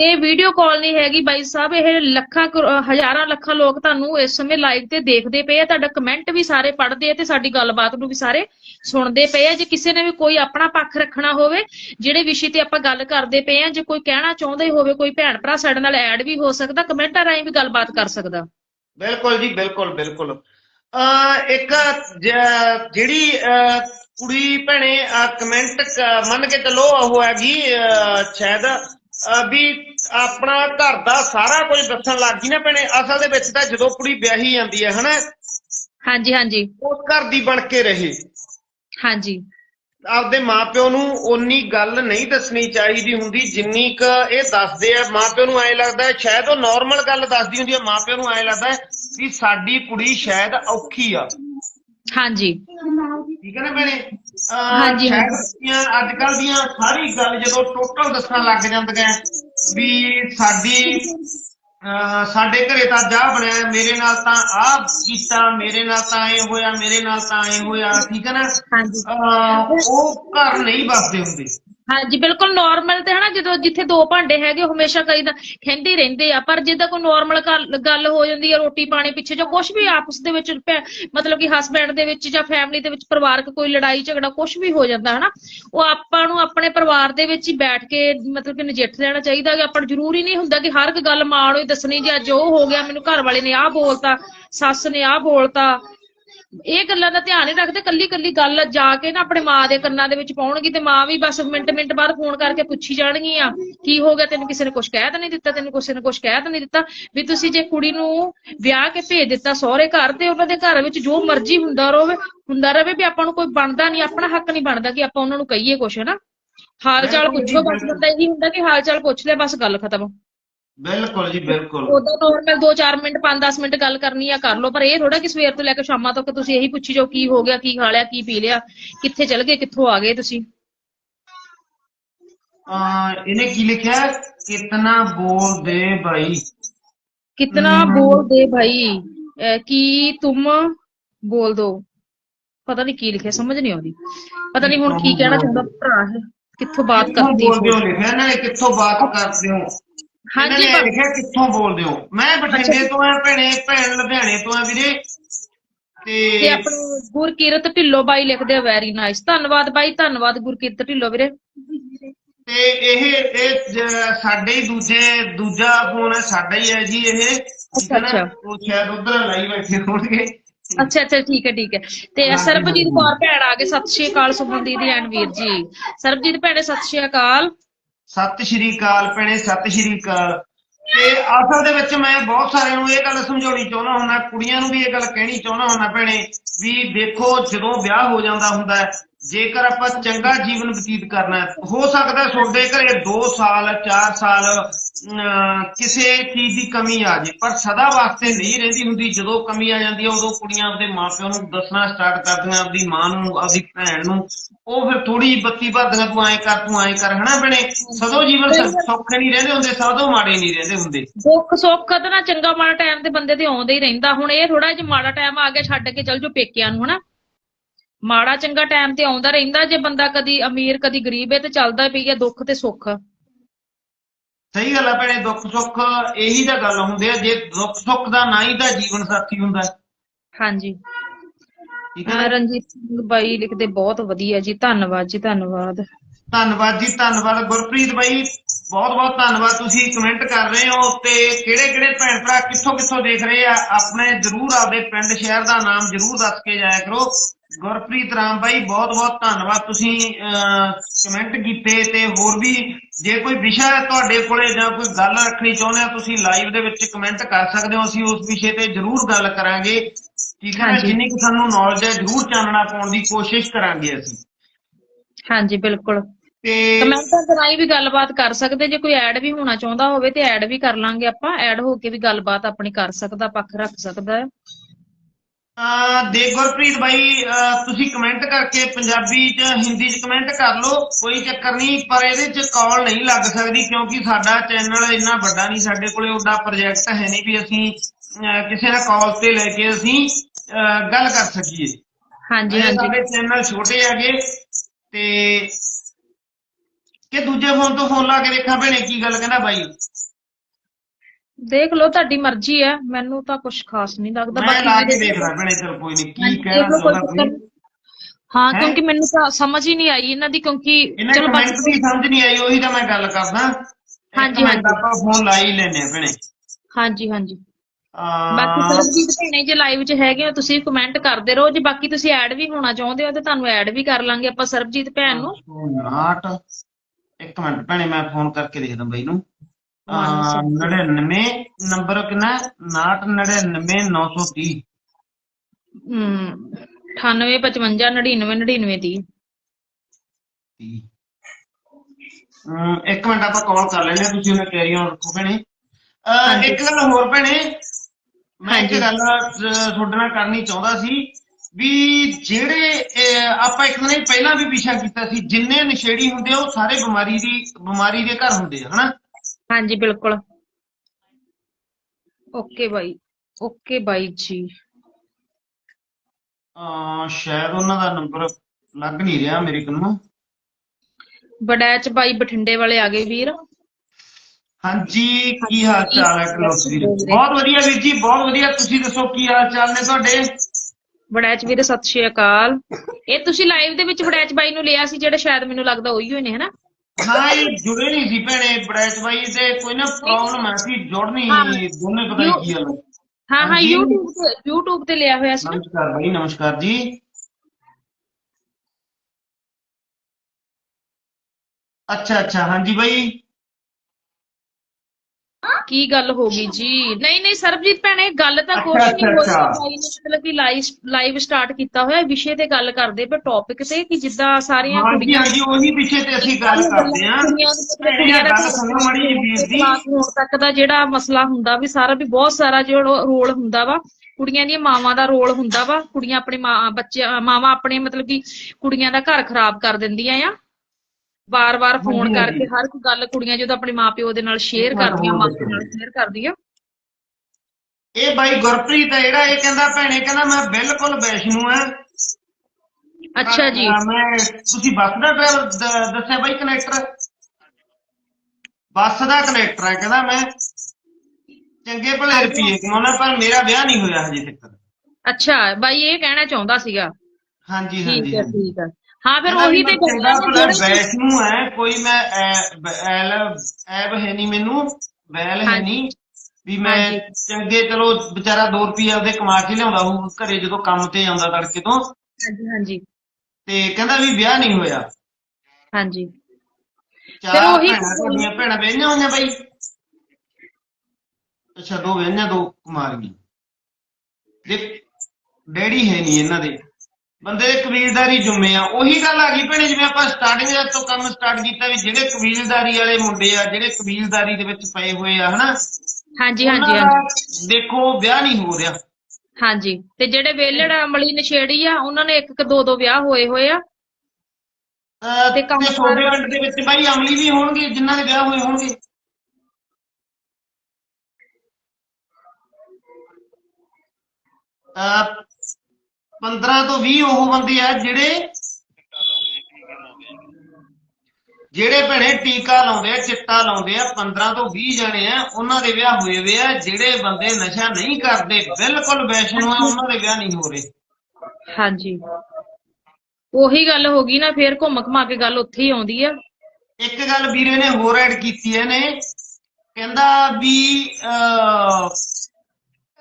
ਇਹ ਵੀਡੀਓ ਕਾਲ ਨਹੀਂ ਹੈਗੀ ਬਾਈ ਸਾਹਿਬ ਇਹ ਲੱਖਾਂ ਕਰੋ- ਹਜ਼ਾਰਾਂ ਲੱਖਾਂ ਲੋਕ ਤੁਹਾਨੂੰ ਇਸ ਸਮੇਂ ਲਾਈਵ ਤੇ ਦੇਖਦੇ ਪਏ ਆ। ਤੁਹਾਡਾ ਕਮੈਂਟ ਵੀ ਸਾਰੇ ਪੜ੍ਹਦੇ ਆ ਤੇ ਸਾਡੀ ਗੱਲਬਾਤ ਨੂੰ ਵੀ ਸਾਰੇ ਸੁਣਦੇ ਪਏ ਆ। ਜੇ ਕਿਸੇ ਨੇ ਵੀ ਕੋਈ ਆਪਣਾ ਪੱਖ ਰੱਖਣਾ ਹੋਵੇ ਜਿਹੜੇ ਵਿਸ਼ੇ ਤੇ ਆਪਾਂ ਗੱਲ ਕਰਦੇ ਪਏ ਆ ਜੇ ਕੋਈ ਕਹਿਣਾ ਚਾਹੁੰਦਾ ਹੀ ਹੋਵੇ ਕੋਈ ਭੈਣ ਭਰਾ ਸਾਡੇ ਨਾਲ ਐਡ ਵੀ ਹੋ ਸਕਦਾ ਕਮੈਂਟਾਂ ਰਾਹੀਂ ਵੀ ਗੱਲਬਾਤ ਕਰ ਸਕਦਾ। ਬਿਲਕੁਲ ਜੀ ਬਿਲਕੁਲ ਬਿਲਕੁਲ। ਇੱਕ ਜਿਹੜੀ ਕੁੜੀ ਭੈਣੇ ਕਮੈਂਟ ਮੰਨ ਕੇ ਚੱਲੋ ਉਹ ਹੈਗੀ ਸ਼ਾਇਦ ਵੀ ਆਪਣਾ ਘਰ ਦਾ ਸਾਰਾ ਕੁਝ ਦੱਸਣ ਲੱਗ ਗਈ ਨਾ ਭੈਣੇ। ਅਸਲ ਦੇ ਵਿੱਚ ਤਾਂ ਜਦੋਂ ਕੁੜੀ ਵਿਆਹੀ ਜਾਂਦੀ ਹੈ ਹਨਾ? ਹਾਂਜੀ ਹਾਂਜੀ। ਉਸ ਘਰ ਦੀ ਬਣ ਕੇ ਰਹੇ। ਹਾਂਜੀ। ਆਪਦੇ ਮਾਪਿਓ ਨੂੰ ਓਨੀ ਗੱਲ ਨਹੀਂ ਦੱਸਣੀ ਚਾਹੀਦੀ ਹੁੰਦੀ ਜਿੰਨੀ ਕ ਇਹ ਦੱਸਦੇ ਆ। ਮਾਪਿਓ ਨੂੰ ਐ ਲੱਗਦਾ ਹੈ ਸ਼ਾਇਦ ਉਹ ਨਾਰਮਲ ਗੱਲ ਦੱਸਦੀ ਹੁੰਦੀ ਹੈ ਮਾਪਿਓ ਨੂੰ ਐ ਲੱਗਦਾ ਹੈ ਵੀ ਸਾਡੀ ਕੁੜੀ ਸ਼ਾਇਦ ਔਖੀ ਆ। ਹਾਂਜੀ। ਠੀਕ ਹੈ ਨਾ ਭੈਣੇ? ਹਾਂਜੀ, ਅੱਜ ਕੱਲ ਦੀਆਂ ਸਾਰੀ ਗੱਲ ਜਦੋਂ ਟੋਟਲ ਦੱਸਣ ਲੱਗ ਜਾਂਦੀਆਂ ਵੀ ਸਾਡੀ ਸਾਡੇ ਘਰੇ ਤਾਂ ਜਾ ਬਣਿਆ ਮੇਰੇ ਨਾਲ ਤਾਂ ਆਹ ਕੀਤਾ ਮੇਰੇ ਨਾਲ ਤਾਂ ਐ ਹੋਇਆ ਮੇਰੇ ਨਾਲ ਤਾਂ ਐ ਹੋਇਆ ਠੀਕ ਹੈ ਨਾ? ਹਾਂਜੀ। ਉਹ ਘਰ ਨਹੀਂ ਵਸਦੇ ਹੁੰਦੇ। ਹਾਂਜੀ, ਬਿਲਕੁਲ ਨਾਰਮਲ ਤੇ ਹਨਾ, ਜਦੋਂ ਜਿੱਥੇ ਦੋ ਭਾਂਡੇ ਹੈਗੇ, ਉਹ ਹਮੇਸ਼ਾ ਕਈ ਦਾ ਰਹਿੰਦੇ ਆ, ਪਰ ਜਿੱਦਾਂ ਕੋਈ ਨਾਰਮਲ ਗੱਲ ਹੋ ਜਾਂਦੀ ਹੈ ਰੋਟੀ ਪਾਣੀ ਪਿੱਛੇ ਜਾਂ ਕੁਝ ਵੀ ਆਪਸ ਦੇ ਵਿੱਚ ਮਤਲਬ ਕਿ ਹਸਬੈਂਡ ਦੇ ਵਿੱਚ ਜਾਂ ਫੈਮਿਲੀ ਦੇ ਵਿੱਚ ਪਰਿਵਾਰਕ ਕੋਈ ਲੜਾਈ, ਝਗੜਾ ਕੁਝ ਵੀ ਹੋ ਜਾਂਦਾ ਹਨਾ, ਉਹ ਆਪਾਂ ਨੂੰ ਆਪਣੇ ਪਰਿਵਾਰ ਦੇ ਵਿੱਚ ਹੀ ਬੈਠ ਕੇ ਮਤਲਬ ਕਿ ਨਜਿੱਠ ਲੈਣਾ ਚਾਹੀਦਾ ਕਿ ਆਪਾਂ ਨੂੰ ਜ਼ਰੂਰੀ ਨਹੀਂ ਹੁੰਦਾ ਕਿ ਹਰ ਇੱਕ ਗੱਲ ਮਾਂ ਨੂੰ ਹੀ ਦੱਸਣੀ, ਜੇ ਅੱਜ ਉਹ ਹੋ ਗਿਆ, ਮੈਨੂੰ ਘਰ ਵਾਲੇ ਨੇ ਆਹ ਬੋਲਤਾ, ਸੱਸ ਨੇ ਆਹ ਬੋਲਤਾ ਇਹ ਗੱਲਾਂ ਦਾ ਧਿਆਨ ਨਹੀਂ ਰੱਖਦੇ ਕੱਲੀ ਕੱਲੀ ਗੱਲ ਜਾ ਕੇ ਨਾ ਆਪਣੇ ਮਾਂ ਦੇ ਕੰਨਾਂ ਦੇ ਵਿੱਚ ਪਾਉਣਗੀ ਤੇ ਮਾਂ ਵੀ ਬਸ ਮਿੰਟ ਮਿੰਟ ਬਾਅਦ ਫੋਨ ਕਰਕੇ ਪੁੱਛੀ ਜਾਣਗੀਆਂ ਕੀ ਹੋ ਗਿਆ ਤੈਨੂੰ ਕਿਸੇ ਨੇ ਕੁਝ ਕਹਿ ਤਾਂ ਨਹੀਂ ਦਿੱਤਾ ਤੈਨੂੰ ਕਿਸੇ ਨੇ ਕੁਝ ਕਹਿ ਤਾਂ ਨਹੀਂ ਦਿੱਤਾ ਵੀ ਤੁਸੀਂ ਜੇ ਕੁੜੀ ਨੂੰ ਵਿਆਹ ਕੇ ਭੇਜ ਦਿੱਤਾ ਸਹੁਰੇ ਘਰ ਤੇ ਉਹਨਾਂ ਦੇ ਘਰ ਵਿੱਚ ਜੋ ਮਰਜ਼ੀ ਹੁੰਦਾ ਰਹੇ ਹੁੰਦਾ ਰਵੇ ਵੀ ਆਪਾਂ ਨੂੰ ਕੋਈ ਬਣਦਾ ਨਹੀਂ ਆਪਣਾ ਹੱਕ ਨਹੀਂ ਬਣਦਾ ਕਿ ਆਪਾਂ ਉਹਨਾਂ ਨੂੰ ਕਹੀਏ ਕੁਝ ਹਨਾ ਹਾਲ ਚਾਲ ਪੁੱਛੋ ਬਸ। ਬੰਦਾ ਇਹੀ ਹੁੰਦਾ ਕਿ ਹਾਲ ਚਾਲ ਪੁੱਛ ਲੈ ਬਸ ਗੱਲ ਖਤਮ ਬਿਲਕੁਲ ਜੀ ਬਿਲਕੁਲ ਉਦੋਂ ਨਾਰਮਲ 2-4 ਮਿੰਟ 5-10 ਮਿੰਟ ਗੱਲ ਕਰਨੀ ਆ ਕਰ ਲਓ ਪਰ ਇਹ ਥੋੜਾ ਕਿ ਸਵੇਰ ਤੋਂ ਲੈ ਕੇ ਸ਼ਾਮਾਂ ਤੱਕ ਤੁਸੀਂ ਇਹੀ ਪੁੱਛੀ ਜਾਓ ਕੀ ਹੋ ਗਿਆ ਕੀ ਖਾ ਲਿਆ ਕੀ ਪੀ ਲਿਆ ਕਿੱਥੇ ਚਲ ਗਏ ਕਿੱਥੋਂ ਆ ਗਏ ਤੁਸੀਂ ਅਹ ਇਹਨੇ ਕੀ ਲਿਖਿਆ ਕਿਤਨਾ ਬੋਲਦੇ ਭਾਈ कितना बोल दे भाई अ, कि तुम बोल दो ਪਤਾ ਨਹੀਂ ਕੀ ਲਿਖਿਆ ਸਮਝ ਨਹੀਂ ਆਉਂਦੀ ਪਤਾ ਨਹੀਂ ਹੁਣ ਕੀ ਕਹਿਣਾ ਚਾਹੁੰਦਾ ਭਰਾ ਹੈ ਕਿੱਥੋਂ ਬਾਤ ਕਿੱਥੋਂ ਕਰਦੀ ਬੋਲਦੇ ਹੋ ਹੋ ਲਿਖਿਆ ਨਾ ਕਿੱਥੋਂ ਬਾਤ ਕਰਦੇ ਹੋ ਹਾਂਜੀ ਇਹਨਾਂ ਨੇ ਲਿਖਿਆ ਕਿੱਥੋਂ ਬੋਲਦੇ ਹੋ ਮੈਂ ਬਠਿੰਡੇ ਤੋਂ ਆ ਭੈਣੇ ਭੈਣ ਲੁਧਿਆਣੇ ਤੋਂ ਆ ਵੀਰੇ। ਤੇ ਤੇ ਆਪਣੇ ਗੁਰਕੀਰਤ ਢਿੱਲੋਂ ਬਾਈ ਲਿਖਦੇ ਆ ਵੈਰੀ ਨਾਈਸ ਧੰਨਵਾਦ ਬਾਈ ਧੰਨਵਾਦ ਗੁਰਕੀਰਤ ਢਿੱਲੋਂ ਵੀਰੇ। ਤੇ ਇਹ ਇਹ ਜ- ਸਾਡੇ ਹੀ ਦੂਜੇ ਦੂਜਾ ਫੋਨ ਹੈ ਸਾਡਾ ਹੀ ਹੈ ਜੀ ਇਹ। ਠੀਕ ਹੈ ਨਾ? ਅੱਛਾ। ਉਹ ਸ਼ਾਇਦ ਉਧਰ ਲਾਈ ਬੈਠੇ ਹੋਣਗੇ। ਅੱਛਾ ਅੱਛਾ ਠੀਕ ਹੈ ਠੀਕ ਹੈ। ਤੇ ਹਾਂਜੀ, ਸਰਬਜੀਤ ਹਾਂਜੀ। ਕੌਰ ਭੈਣ ਆ ਗਏ ਸਤਿ ਸ਼੍ਰੀ ਅਕਾਲ ਸੁਮਨ ਦੀਦੀ ਐਂਡ ਵੀਰ ਜੀ। ਸਰਬਜੀਤ ਭੈਣੇ ਸਤਿ ਸ਼੍ਰੀ ਅਕਾਲ। ਸਤਿ ਸ਼੍ਰੀ ਅਕਾਲ ਭੈਣੇ, ਸਤਿ ਸ਼੍ਰੀ ਅਕਾਲ। ਤੇ ਅਸਲ ਦੇ ਵਿੱਚ ਮੈਂ ਬਹੁਤ ਸਾਰਿਆਂ ਨੂੰ ਇਹ ਗੱਲ ਸਮਝਾਉਣੀ ਚਾਹੁੰਦਾ ਹੁੰਦਾ, ਕੁੜੀਆਂ ਨੂੰ ਵੀ ਇਹ ਗੱਲ ਕਹਿਣੀ ਚਾਹੁੰਦਾ ਹੁੰਦਾ ਭੈਣੇ, ਵੀ ਦੇਖੋ ਜਦੋਂ ਵਿਆਹ ਹੋ ਜਾਂਦਾ ਹੁੰਦਾ, ਜੇਕਰ ਆਪਾਂ ਚੰਗਾ ਜੀਵਨ ਬਤੀਤ ਕਰਨਾ ਹੋ ਸਕਦਾ ਤੁਹਾਡੇ ਘਰੇ 2 ਸਾਲ 4 ਸਾਲ ਕਿਸੇ ਚੀਜ਼ ਦੀ ਕਮੀ ਆ ਜੇ ਪਰ ਸਦਾ ਵਾਸਤੇ ਨਹੀਂ ਰਹਿੰਦੀ ਹੁੰਦੀ। ਜਦੋਂ ਕਮੀ ਆ ਜਾਂਦੀ ਹੈ ਉਦੋਂ ਕੁੜੀਆਂ ਆਪਦੇ ਮਾਪਿਆਂ ਨੂੰ ਦੱਸਣਾ ਸਟਾਰਟ ਕਰਦੀਆਂ ਆਪਦੀ ਮਾਂ ਨੂੰ ਆਪਦੀ ਭੈਣ ਨੂੰ। ਉਹ ਫਿਰ ਥੋੜੀ ਬੱਤੀ ਭਰਦੀਆਂ ਤੂੰ ਐਂ ਕਰ ਤੂੰ ਐਂ ਕਰ ਹਨਾ ਭੈਣੇ? ਸਦੋਂ ਜੀਵਨ ਸੌਖੇ ਨਹੀਂ ਰਹਿੰਦੇ ਹੁੰਦੇ ਸਦੋਂ ਮਾੜੇ ਨਹੀਂ ਰਹਿੰਦੇ ਹੁੰਦੇ। ਦੁੱਖ ਸੁੱਖ ਤਾਂ ਨਾ ਚੰਗਾ ਮਾੜਾ ਟਾਈਮ ਤੇ ਬੰਦੇ ਤੇ ਆਉਂਦਾ ਹੀ ਰਹਿੰਦਾ। ਹੁਣ ਇਹ ਥੋੜਾ ਜਿਹਾ ਮਾੜਾ ਟਾਈਮ ਆ ਗਿਆ ਛੱਡ ਕੇ ਚਲ ਜਾਓ ਪੇਕਿਆਂ ਨੂੰ ਹਨਾ? ਮਾੜਾ ਚੰਗਾ ਟਾਈਮ ਤੇ ਆਉਂਦਾ ਰਹਿੰਦਾ ਜੇ ਬੰਦਾ ਕਦੀ ਅਮੀਰ ਕਦੀ ਗਰੀਬ ਹੈ ਤੇ ਚੱਲਦਾ ਪਈ ਹੈ ਦੁੱਖ ਤੇ ਸੁੱਖ। ਸਹੀ ਗੱਲ ਆ ਭੈਣੇ ਦੁੱਖ ਸੁੱਖ ਇਹੀ ਤਾਂ ਗੱਲ ਹੁੰਦੀ ਆ ਜੇ ਦੁੱਖ ਸੁੱਖ ਦਾ ਨਾ ਹੀ ਤਾਂ ਜੀਵਨ ਸਾਥੀ ਹੁੰਦਾ। ਹਾਂਜੀ। ਠੀਕ ਹੈ? ਰਣਜੀਤ ਸਿੰਘ ਬਾਈ ਲਿਖਦੇ ਬਹੁਤ ਵਧੀਆ ਜੀ ਧੰਨਵਾਦ ਜੀ ਧੰਨਵਾਦ। ਧੰਨਵਾਦ ਜੀ ਧੰਨਵਾਦ। ਗੁਰਪ੍ਰੀਤ ਬਾਈ ਬਹੁਤ ਬਹੁਤ ਧੰਨਵਾਦ। ਤੁਸੀਂ ਕਮੈਂਟ ਕਰ ਰਹੇ ਹੋ ਤੇ ਕਿਹੜੇ ਕਿਹੜੇ ਭੈਣ ਭਰਾ ਕਿੱਥੋਂ ਕਿੱਥੋਂ ਦੇਖ ਰਹੇ ਆ? ਆਪਣੇ ਜਰੂਰ ਆਪਦੇ ਪਿੰਡ ਸ਼ਹਿਰ ਦਾ ਨਾਮ ਜਰੂਰ ਦੱਸ ਕੇ ਜਾਇਆ ਕਰੋ। ਗੁਰਪ੍ਰੀਤ ਰਾਮ ਬਾਈ ਬਹੁਤ ਬਹੁਤ ਧੰਨਵਾਦ। ਤੁਸੀਂ ਕਮੈਂਟ ਕੀਤੇ ਤੇ ਹੋਰ ਵੀ ਜੇ ਕੋਈ ਵਿਸ਼ਾ ਹੈ ਤੁਹਾਡੇ ਕੋਲੇ ਜਾਂ ਕੋਈ ਗੱਲ ਰੱਖਣੀ ਚਾਹੁੰਦੇ ਆ ਤੁਸੀਂ ਲਾਈਵ ਦੇ ਵਿੱਚ ਕਮੈਂਟ ਕਰ ਸਕਦੇ ਹੋ। ਅਸੀਂ ਉਸ ਵਿਸ਼ੇ ਤੇ ਜਰੂਰ ਗੱਲ ਕਰਾਂਗੇ। ਠੀਕ ਹੈ। ਜਿੰਨੀ ਕੁ ਸਾਨੂੰ ਨੌਲੇਜ ਹੈ ਜਰੂਰ ਚਾਨਣਾ ਪਾਉਣ ਦੀ ਕੋਸ਼ਿਸ਼ ਕਰਾਂਗੇ ਅਸੀਂ। ਹਾਂਜੀ ਬਿਲਕੁਲ। ਤੇ ਕਮੈਂਟਾਂ ਦੇ ਰਾਹੀਂ ਵੀ ਗੱਲਬਾਤ ਕਰ ਸਕਦੇ। ਜੇ ਕੋਈ ਐਡ ਵੀ ਹੋਣਾ ਚਾਹੁੰਦਾ ਹੋਵੇ ਤੇ ਐਡ ਵੀ ਕਰ ਲਾਂਗੇ ਆਪਾਂ। ਐਡ ਹੋ ਕੇ ਵੀ ਗੱਲਬਾਤ ਆਪਣੀ ਕਰ ਸਕਦਾ ਪੱਖ ਰੱਖ ਸਕਦਾ ਹੈ। ਗੁਰਪ੍ਰੀਤ ਬਾਈ ਅਹ ਤੁਸੀਂ ਕਮੈਂਟ ਕਰਕੇ ਪੰਜਾਬੀ ਚ ਹਿੰਦੀ ਚ ਕਮੈਂਟ ਕਰ ਲਓ ਕੋਈ ਚੱਕਰ ਨਹੀਂ ਪਰ ਇਹਦੇ ਚ ਕਾਲ ਨਹੀਂ ਲੱਗ ਸਕਦੀ ਕਿਉਂਕਿ ਸਾਡਾ ਚੈਨਲ ਇੰਨਾ ਵੱਡਾ ਨਹੀਂ ਸਾਡੇ ਕੋਲੇ ਉਹਦਾ ਪ੍ਰੋਜੈਕਟ ਹੈ ਨਹੀਂ ਵੀ ਅਸੀਂ ਕਿਸੇ ਨਾਲ ਕਾਲ ਤੇ ਲੈ ਕੇ ਅਸੀਂ ਗੱਲ ਕਰ ਸਕੀਏ। ਹਾਂਜੀ ਹਾਂਜੀ। ਸਾਡੇ ਚੈਨਲ ਛੋਟੇ ਹੈਗੇ ਤੇ ਕਿ ਦੂਜੇ ਫੋਨ ਤੋਂ ਫੋਨ ਲਾ ਕੇ ਦੇਖਾਂ ਭੈਣੇ ਕੀ ਗੱਲ ਕਹਿੰਦਾ ਬਾਈ? ਦੇਖ ਲਓ ਤੁਹਾਡੀ ਮਰਜ਼ੀ ਹੈ। ਮੈਨੂੰ ਤਾਂ ਕੁਝ ਖਾਸ ਨਹੀਂ ਲੱਗਦਾ। ਮੈਂ ਲਾ ਕੇ ਵੀ ਦੇਖਦਾ ਭੈਣੇ ਚਲ ਕੋਈ ਨਹੀਂ ਕੀ ਕਹਿਣਾ ਦੇਖ ਚਾਹੁੰਦਾ ਨਹੀਂ। ਹਾਂ? ਕਿਉਂਕਿ ਮੈਨੂੰ ਤਾਂ ਸਮਝ ਹੀ ਨਹੀਂ ਆਈ ਇਹਨਾਂ ਦੀ ਕਿਉਂਕਿ ਚਲੋ ਬਸ ਦੀ ਸਮਝ ਨਹੀਂ ਆਈ ਉਹੀ ਤਾਂ ਮੈਂ ਗੱਲ ਕਰਦਾ। ਹਾਂਜੀ, ਹਾਂਜੀ। ਆਪਾਂ ਫੋਨ ਲਾ ਹੀ ਲੈਨੇ ਆ ਭੈਣੇ। ਹਾਂਜੀ ਹਾਂਜੀ। ਬਾਕੀ ਸਰਬਜੀਤ ਭੈਣੇ ਜੇ ਲਾਈਵ 'ਚ ਹੈਗੇ ਹੋ ਤੁਸੀਂ ਕਮੈਂਟ ਕਰਦੇ ਰਹੋ। ਜੇ ਬਾਕੀ ਤੁਸੀਂ ਐਡ ਵੀ ਹੋਣਾ ਚਾਹੁੰਦੇ ਹੋ ਤੇ ਤੁਹਾਨੂੰ ਐਡ ਵੀ ਕਰ ਲਾਂਗੇ ਆਪਾਂ ਸਰਬਜੀਤ ਭੈਣ ਨੂੰ। 59 ਇੱਕ ਮਿੰਟ ਭੈਣੇ ਮੈਂ ਫੋਨ ਕਰਕੇ ਦੇਖਦਾ ਬਾਈ ਨੂੰ। 99 ਨੰਬਰ ਕਿੰਨਾ 69930 ਹਮ 98 55 99 99 ਦੀ 30 ਅਮ, ਇੱਕ ਮਿੰਟ ਆਪਾਂ ਕਾਲ ਕਰ ਲੈਂਦੇ ਹਾਂ ਤੁਸੀਂ ਉਹਨੇ ਕੈਰੀ ਆਨ ਰੱਖੋ ਭੈਣੇ। ਇੱਕ ਗੱਲ ਹੋਰ ਭੈਣੇ ਮੈਂ ਇੱਕ। ਗੱਲ ਤੁਹਾਡੇ ਨਾਲ ਕਰਨੀ ਚਾਹੁੰਦਾ ਸੀ ਵੀ ਜਿਹੜੇ ਆਪਾਂ ਇੱਕ ਦਿਨ ਪਹਿਲਾਂ ਵੀ ਵਿਸ਼ਾ ਕੀਤਾ ਸੀ ਜਿੰਨੇ ਨਸ਼ੇੜੀ ਹੁੰਦੇ ਆ ਉਹ ਸਾਰੇ ਬਿਮਾਰੀ ਦੀ ਬਿਮਾਰੀ ਦੇ ਘਰ ਹੁੰਦੇ ਆ ਹਨਾ? ਹਾਂਜੀ ਬਿਲਕੁਲ। ਓਕੇ ਬਾਈ ਓਕੇ ਬਾਈ ਜੀ। ਅਹ, ਸ਼ਾਇਦ ਉਹਨਾਂ ਦਾ ਨੰਬਰ ਲੱਗ ਨਹੀਂ ਰਿਹਾ ਮੇਰੇ ਕੋਲ ਬੜੈਚ ਬਾਈ ਬਠਿੰਡੇ ਵਾਲੇ ਆ ਗਏ ਵੀਰ। ਹਾਂਜੀ ਕੀ ਹਾਲ ਚਾਲ ਹੈ ਕਲੋਸ ਵੀਰ ਬਹੁਤ ਵਧੀਆ ਵੀਰ ਜੀ ਬਹੁਤ ਵਧੀਆ। ਤੁਸੀਂ ਦੱਸੋ ਕੀ ਹਾਲ ਚਾਲ ਨੇ ਤੁਹਾਡੇ? ਬੜੈਚ ਵੀਰ ਸਤਿ ਸ਼੍ਰੀ ਅਕਾਲ। ਇਹ ਤੁਸੀਂ ਲਾਈਵ ਦੇ ਵਿੱਚ ਬੜੈਚ ਬਾਈ ਨੂੰ ਲਿਆ ਸੀ ਜਿਹੜੇ ਸ਼ਾਇਦ ਮੈਨੂੰ ਲੱਗਦਾ ਉਹੀ ਹੋਏ ਨੇ ਹਨਾ? ਹਾਂ ਇਹ ਜੁੜੇ ਨਹੀਂ ਸੀ ਭੈਣੇ ਬੜੈਚ ਬਾਈ ਦੇ ਕੋਈ ਨਾ ਪ੍ਰੋਬਲਮ ਹੈ ਸੀ ਜੁੜ ਨਹੀਂ ਹਾਂ। ਦੋਨੇ ਪਤਾ ਨਹੀਂ ਕੀ ਗੱਲ ਹੈ। ਹਾਂ ਹਾਂ ਹਾਂਜੀ। YouTube ਤੇ YouTube ਤੇ ਲਿਆ ਹੋਇਆ ਸੀ ਨਾ ਨਮਸਕਾਰ ਬਾਈ ਨਮਸਕਾਰ ਜੀ ਅੱਛਾ ਅੱਛਾ ਹਾਂਜੀ ਬਾਈ ਕੀ ਗੱਲ ਹੋ ਗਈ ਜੀ? ਨਹੀਂ ਨਹੀਂ ਸਰਬਜੀਤ ਭੈਣੇ ਗੱਲ ਤਾਂ ਕੁਛ ਨਹੀਂ। ਬਾਈ ਨੇ ਮਤਲਬ ਕਿ ਲਾਈਵ ਲਾਈਵ ਸਟਾਰਟ ਕੀਤਾ ਹੋਇਆ। ਵਿਸ਼ੇ ਤੇ ਗੱਲ ਕਰਦੇ ਪਏ ਟੌਪਿਕ ਤੇ ਕਿ ਜਿੱਦਾਂ ਸਾਰੀਆਂ ਕੁੜੀਆਂ ਹਾਂਜੀ ਉਹੀ ਪਿੱਛੇ ਤੇ ਅਸੀਂ ਗੱਲ ਕਰਦੇ ਹਾਂ। ਕੁੜੀਆਂ ਦੇ ਸੁਣੋ ਮਾੜੀ ਤਲਾਕ ਹੋਣ ਤੱਕ ਦਾ ਜਿਹੜਾ ਮਸਲਾ ਹੁੰਦਾ ਵੀ ਸਾਰਾ ਵੀ ਬਹੁਤ ਸਾਰਾ ਜਿਹੜਾ ਰੋਲ ਹੁੰਦਾ ਵਾ। ਕੁੜੀਆਂ ਦੀਆਂ ਮਾਵਾਂ ਦਾ ਰੋਲ ਹੁੰਦਾ ਵਾ। ਕੁੜੀਆਂ ਆਪਣੇ ਮਾਂ ਬੱਚੇ ਮਾਵਾਂ ਆਪਣੇ ਮਤਲਬ ਕਿ ਕੁੜੀਆਂ ਦਾ ਘਰ ਖਰਾਬ ਕਰ ਦਿੰਦੀਆਂ ਆ। ਵਾਰ-ਵਾਰ ਫੋਨ। ਕਰਕੇ ਹਰ ਇੱਕ ਗੱਲ ਕੁੜੀਆਂ ਜਦੋਂ ਆਪਣੇ ਮਾਪਿਓ ਦੇ ਨਾਲ ਸ਼ੇਅਰ ਕਰਦੀਆਂ ਹੋਰ ਮਾਪੇ ਦੱਸੋ। ਨਾਲ ਸ਼ੇਅਰ ਕਰਦੀਆਂ ਇਹ ਬਾਈ ਗੁਰਪ੍ਰੀਤ ਹੈ ਜਿਹੜਾ ਇਹ ਕਹਿੰਦਾ ਭੈਣੇ ਕਹਿੰਦਾ ਮੈਂ ਬਿਲਕੁਲ ਵੈਸ਼ਨੂ ਆ ਅੱਛਾ ਜੀ। ਮੈਂ ਤੁਸੀਂ ਬੱਸ ਦਾ ਡਰਾਈਵਰ ਦੱਸਿਆ ਬਾਈ ਕਨੈਕਟਰ ਬੱਸ ਦਾ ਕਨੈਕਟਰ ਹੈ ਕਹਿੰਦਾ ਮੈਂ। ਚੰਗੇ ਭਲੇ ਰੁਪਏ ਕਮਾਉਣਾ ਪਰ ਮੇਰਾ ਵਿਆਹ ਨਹੀਂ ਹੋਇਆ ਹਜੇ ਤੱਕ। ਅੱਛਾ ਬਾਈ ਇਹ ਕਹਿਣਾ ਚਾਹੁੰਦਾ ਸੀਗਾ। ਹਾਂਜੀ ਠੀਕ ਹਾਂਜੀ ਹੈ ਹਾਂਜੀ। ਠੀਕ ਹੈ। ਹਾਂ ਫਿਰ ਕਹਿੰਦਾ ਉਹੀ ਤੇ ਜਿਹੜੇ ਵੈਸ਼ਨੂ ਹੈ ਕੋਈ ਮੈਂ ਐਲ ਐਬ ਹੈ ਨਹੀਂ ਮੈਨੂੰ ਵੈਲ ਹੈ। ਨਹੀਂ ਵੀ ਮੈਂ। ਚੰਗੇ ਚਲੋ ਵਿਚਾਰਾ 2 ਰੁਪਏ ਆਪਦੇ ਕਮਾ ਕੇ ਲਿਆਉਂਦਾ ਹੋਊ ਘਰੇ ਜਦੋਂ ਕੰਮ ਤੇ ਆਉਂਦਾ ਤੜਕੇ ਤੋਂ। ਹਾਂਜੀ ਹਾਂਜੀ। ਤੇ ਕਹਿੰਦਾ ਵੀ ਵਿਆਹ ਨਹੀਂ ਹੋਇਆ। ਹਾਂਜੀ। ਚਾਰ ਉਹੀ ਭੈਣਾਂ ਤੁਹਾਡੀਆਂ ਭੈਣਾਂ ਵਿਆਹੀਆਂ ਹੋਈਆਂ ਬਾਈ? ਅੱਛਾ ਦੋ ਵਿਆਹੀਆਂ ਦੋ ਕੁਮਾਰੀਆਂ। ਦੇਖ ਡੈਡੀ ਹੈ ਨਹੀਂ ਇਹਨਾਂ ਦੇ। ਬੰਦੇ ਦੇ ਕਬੀਲਦਾਰੀ ਜੁੰਮੇ ਆ। ਉਹੀ ਗੱਲ ਆ ਗਈ ਭੈਣੇ ਜਿਵੇਂ ਆਪਾਂ ਸਟਾਰਟਿੰਗ ਤੋਂ ਕੰਮ ਸਟਾਰਟ ਕੀਤਾ ਵੀ ਜਿਹੜੇ ਕਬੀਲਦਾਰੀ ਵਾਲੇ ਮੁੰਡੇ ਆ ਜਿਹੜੇ ਕਬੀਲਦਾਰੀ ਦੇ ਵਿੱਚ ਪਏ ਹੋਏ ਆ ਹਨਾ? ਹਾਂਜੀ ਹਾਂਜੀ ਹਾਂਜੀ ਦਾ ਦੇਖੋ ਵਿਆਹ ਨਹੀਂ ਹੋ ਰਿਹਾ। ਹਾਂਜੀ। ਤੇ ਜਿਹੜੇ ਵੇਲੜ ਅਮਲੀ ਨਸ਼ੇੜੀ ਆ ਉਹਨਾਂ ਨੇ ਇੱਕ ਇੱਕ ਦੋ ਦੋ ਵਿਆਹ ਹੋਏ ਹੋਏ ਆ। ਤੇ ਕੰਮ ਤੁਹਾਡੇ ਪਿੰਡ ਦੇ ਵਿੱਚ ਬਾਈ ਅਮਲੀ ਵੀ ਹੋਣਗੇ ਜਿਨ੍ਹਾਂ ਦੇ ਵਿਆਹ ਹੋਏ ਹੋਣਗੇ? 15 ਤੋਂ 20 ਉਹ ਬੰਦੇ ਆ ਜਿਹੜੇ ਜਿਹੜੇ ਭੈਣੇ ਟੀਕਾ ਲਾਉਂਦੇ ਆ ਚਿੱਟਾ ਲਾਉਂਦੇ ਆ 15 ਤੋਂ 20 ਜਣੇ ਆ ਉਹਨਾਂ ਦੇ ਵਿਆਹ ਹੋਏ ਵੇ ਆ ਜਿਹੜੇ ਬੰਦੇ ਨਸ਼ਾ ਨਹੀਂ ਕਰਦੇ ਬਿਲਕੁਲ ਵੈਸ਼ਨੂ ਆ ਉਹਨਾਂ ਦੇ ਵਿਆਹ ਨਹੀਂ ਹੋ ਰਹੇ। ਹਾਂਜੀ। ਉਹੀ ਗੱਲ ਹੋ ਗਈ ਨਾ ਫੇਰ ਘੁੰਮ ਘਮਾ ਕੇ ਗੱਲ ਉੱਥੇ ਹੀ ਆਉਂਦੀ ਆ। ਇੱਕ ਗੱਲ ਵੀਰੇ ਨੇ ਹੋਰ ਐਡ ਕੀਤੀ ਹੈ ਨੇ ਕਹਿੰਦਾ ਵੀ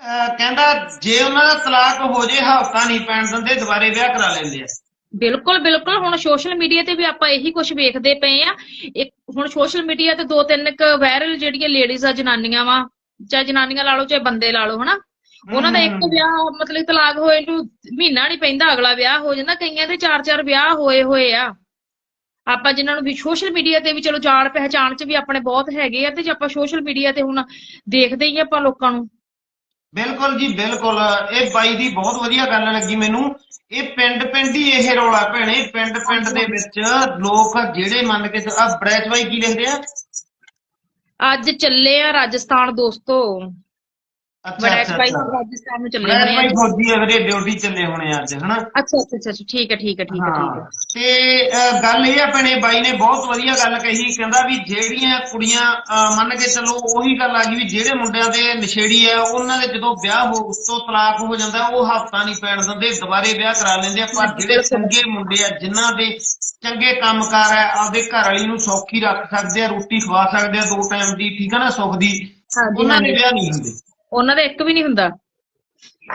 ਕਹਿੰਦਾ ਜੇ ਉਹਨਾਂ ਦਾ ਤਲਾਕ ਹੋ ਜੇ ਹਫਤਾ ਨਹੀਂ ਪੈਣ ਦਿੰਦੇ ਦੁਬਾਰੇ ਵਿਆਹ ਕਰਾ ਲੈਂਦੇ ਆ। ਬਿਲਕੁਲ ਬਿਲਕੁਲ। ਹੁਣ ਸੋਸ਼ਲ ਮੀਡੀਆ ਤੇ ਵੀ ਆਪਾਂ ਇਹੀ ਕੁਝ ਵੇਖਦੇ ਪਏ ਆ। ਇੱਕ ਹੁਣ ਸੋਸ਼ਲ ਮੀਡੀਆ ਤੇ ਦੋ ਤਿੰਨ ਕ ਵਾਇਰਲ ਜਿਹੜੀਆਂ ਲੇਡੀਜ਼ ਆ ਜਨਾਨੀਆਂ ਵਾ ਚਾਹੇ ਜਨਾਨੀਆਂ ਲਾ ਲਓ ਚਾਹੇ ਬੰਦੇ ਲਾ ਲਓ ਹਨਾ? ਉਹਨਾਂ ਦਾ ਇੱਕ। ਵਿਆਹ ਮਤਲਬ ਤਲਾਕ ਹੋਏ ਨੂੰ ਮਹੀਨਾ ਨਹੀਂ ਪੈਂਦਾ ਅਗਲਾ ਵਿਆਹ ਹੋ ਜਾਂਦਾ। ਕਈਆਂ ਦੇ ਚਾਰ ਚਾਰ ਵਿਆਹ ਹੋਏ ਹੋਏ ਆ। ਆਪਾਂ ਜਿਨ੍ਹਾਂ ਨੂੰ ਵੀ ਸੋਸ਼ਲ ਮੀਡੀਆ ਤੇ ਵੀ ਚਲੋ ਜਾਣ ਪਹਿਚਾਣ ਚ ਵੀ ਆਪਣੇ ਬਹੁਤ ਹੈਗੇ ਆ ਤੇ ਜੇ ਆਪਾਂ ਸੋਸ਼ਲ ਮੀਡੀਆ ਤੇ ਹੁਣ ਦੇਖਦੇ ਹੀ ਆਪਾਂ ਲੋਕਾਂ ਨੂੰ ਬਿਲਕੁਲ ਜੀ ਬਿਲਕੁਲ। ਇਹ ਬਾਈ ਦੀ ਬਹੁਤ ਵਧੀਆ ਗੱਲ ਲੱਗੀ ਮੈਨੂੰ। ਇਹ ਪਿੰਡ ਪਿੰਡ ਹੀ ਇਹ ਰੌਲਾ ਭੈਣੇ ਪਿੰਡ ਪਿੰਡ ਦੇ ਵਿੱਚ ਲੋਕ ਜਿਹੜੇ ਮੰਨ ਕੇ ਆ ਬ੍ਰੈਚ ਬਾਈ ਕੀ ਲਿਖਦੇ ਆ? ਅੱਜ ਚੱਲੇ ਆ ਰਾਜਸਥਾਨ ਦੋਸਤੋ। ਅੱਛਾ ਬੜੈਚ ਅੱਛਾ ਬਾਈ ਅੱਛਾ। ਰਾਜਸਥਾਨ ਨੂੰ ਚੱਲੇ ਬ੍ਰੈਚ ਹੋਏ ਆ। ਬਾਈ ਫੌਜੀ ਆ ਵੀਰੇ ਡਿਊਟੀ ਚੱਲੇ ਹੋਣੇ ਆ ਅੱਜ ਹਨਾ? ਅੱਛਾ ਅੱਛਾ ਅੱਛਾ ਅੱਛਾ, ਠੀਕ ਹੈ ਠੀਕ ਹੈ ਠੀਕ ਹੈ ਠੀਕ ਹੈ। ਹਾਂ ਤੇ ਅਹ, ਗੱਲ ਇਹ ਆ ਭੈਣੇ ਬਾਈ ਨੇ ਬਹੁਤ ਵਧੀਆ ਗੱਲ ਕਹੀ ਕਹਿੰਦਾ ਵੀ ਜਿਹੜੀਆਂ ਕੁੜੀਆਂ ਅਹ, ਮੰਨ ਕੇ ਚੱਲੋ ਉਹੀ ਗੱਲ ਆ ਗਈ ਵੀ ਜਿਹੜੇ ਮੁੰਡਿਆਂ ਦੇ ਨਸ਼ੇੜੀ ਆ ਉਹਨਾਂ ਦੇ ਜਦੋਂ ਵਿਆਹ ਹੋ ਤੋਂ ਤਲਾਕ ਹੋ ਜਾਂਦਾ ਉਹ ਹਫਤਾ ਨਹੀਂ ਪੈਣ ਦਿੰਦੇ ਦੁਬਾਰੇ ਵਿਆਹ ਕਰਾ ਲੈਂਦੇ ਆ। ਪਰ ਜਿਹੜੇ ਚੰਗੇ ਮੁੰਡੇ ਆ ਜਿਨ੍ਹਾਂ ਦੇ ਚੰਗੇ ਕੰਮਕਾਰ ਆ ਆਪਦੇ ਘਰ ਵਾਲੀ ਨੂੰ ਸੌਖੀ ਰੱਖ ਸਕਦੇ ਆ ਰੋਟੀ ਖਵਾ ਸਕਦੇ ਆ ਦੋ ਟਾਈਮ ਦੀ ਠੀਕ ਆ ਨਾ ਸੁੱਖ ਦੀ ਉਹਨਾਂ ਦੇ। ਵਿਆਹ ਨਹੀਂ ਹੁੰਦੇ। ਉਹਨਾਂ ਦਾ ਇੱਕ ਵੀ ਨਹੀਂ ਹੁੰਦਾ।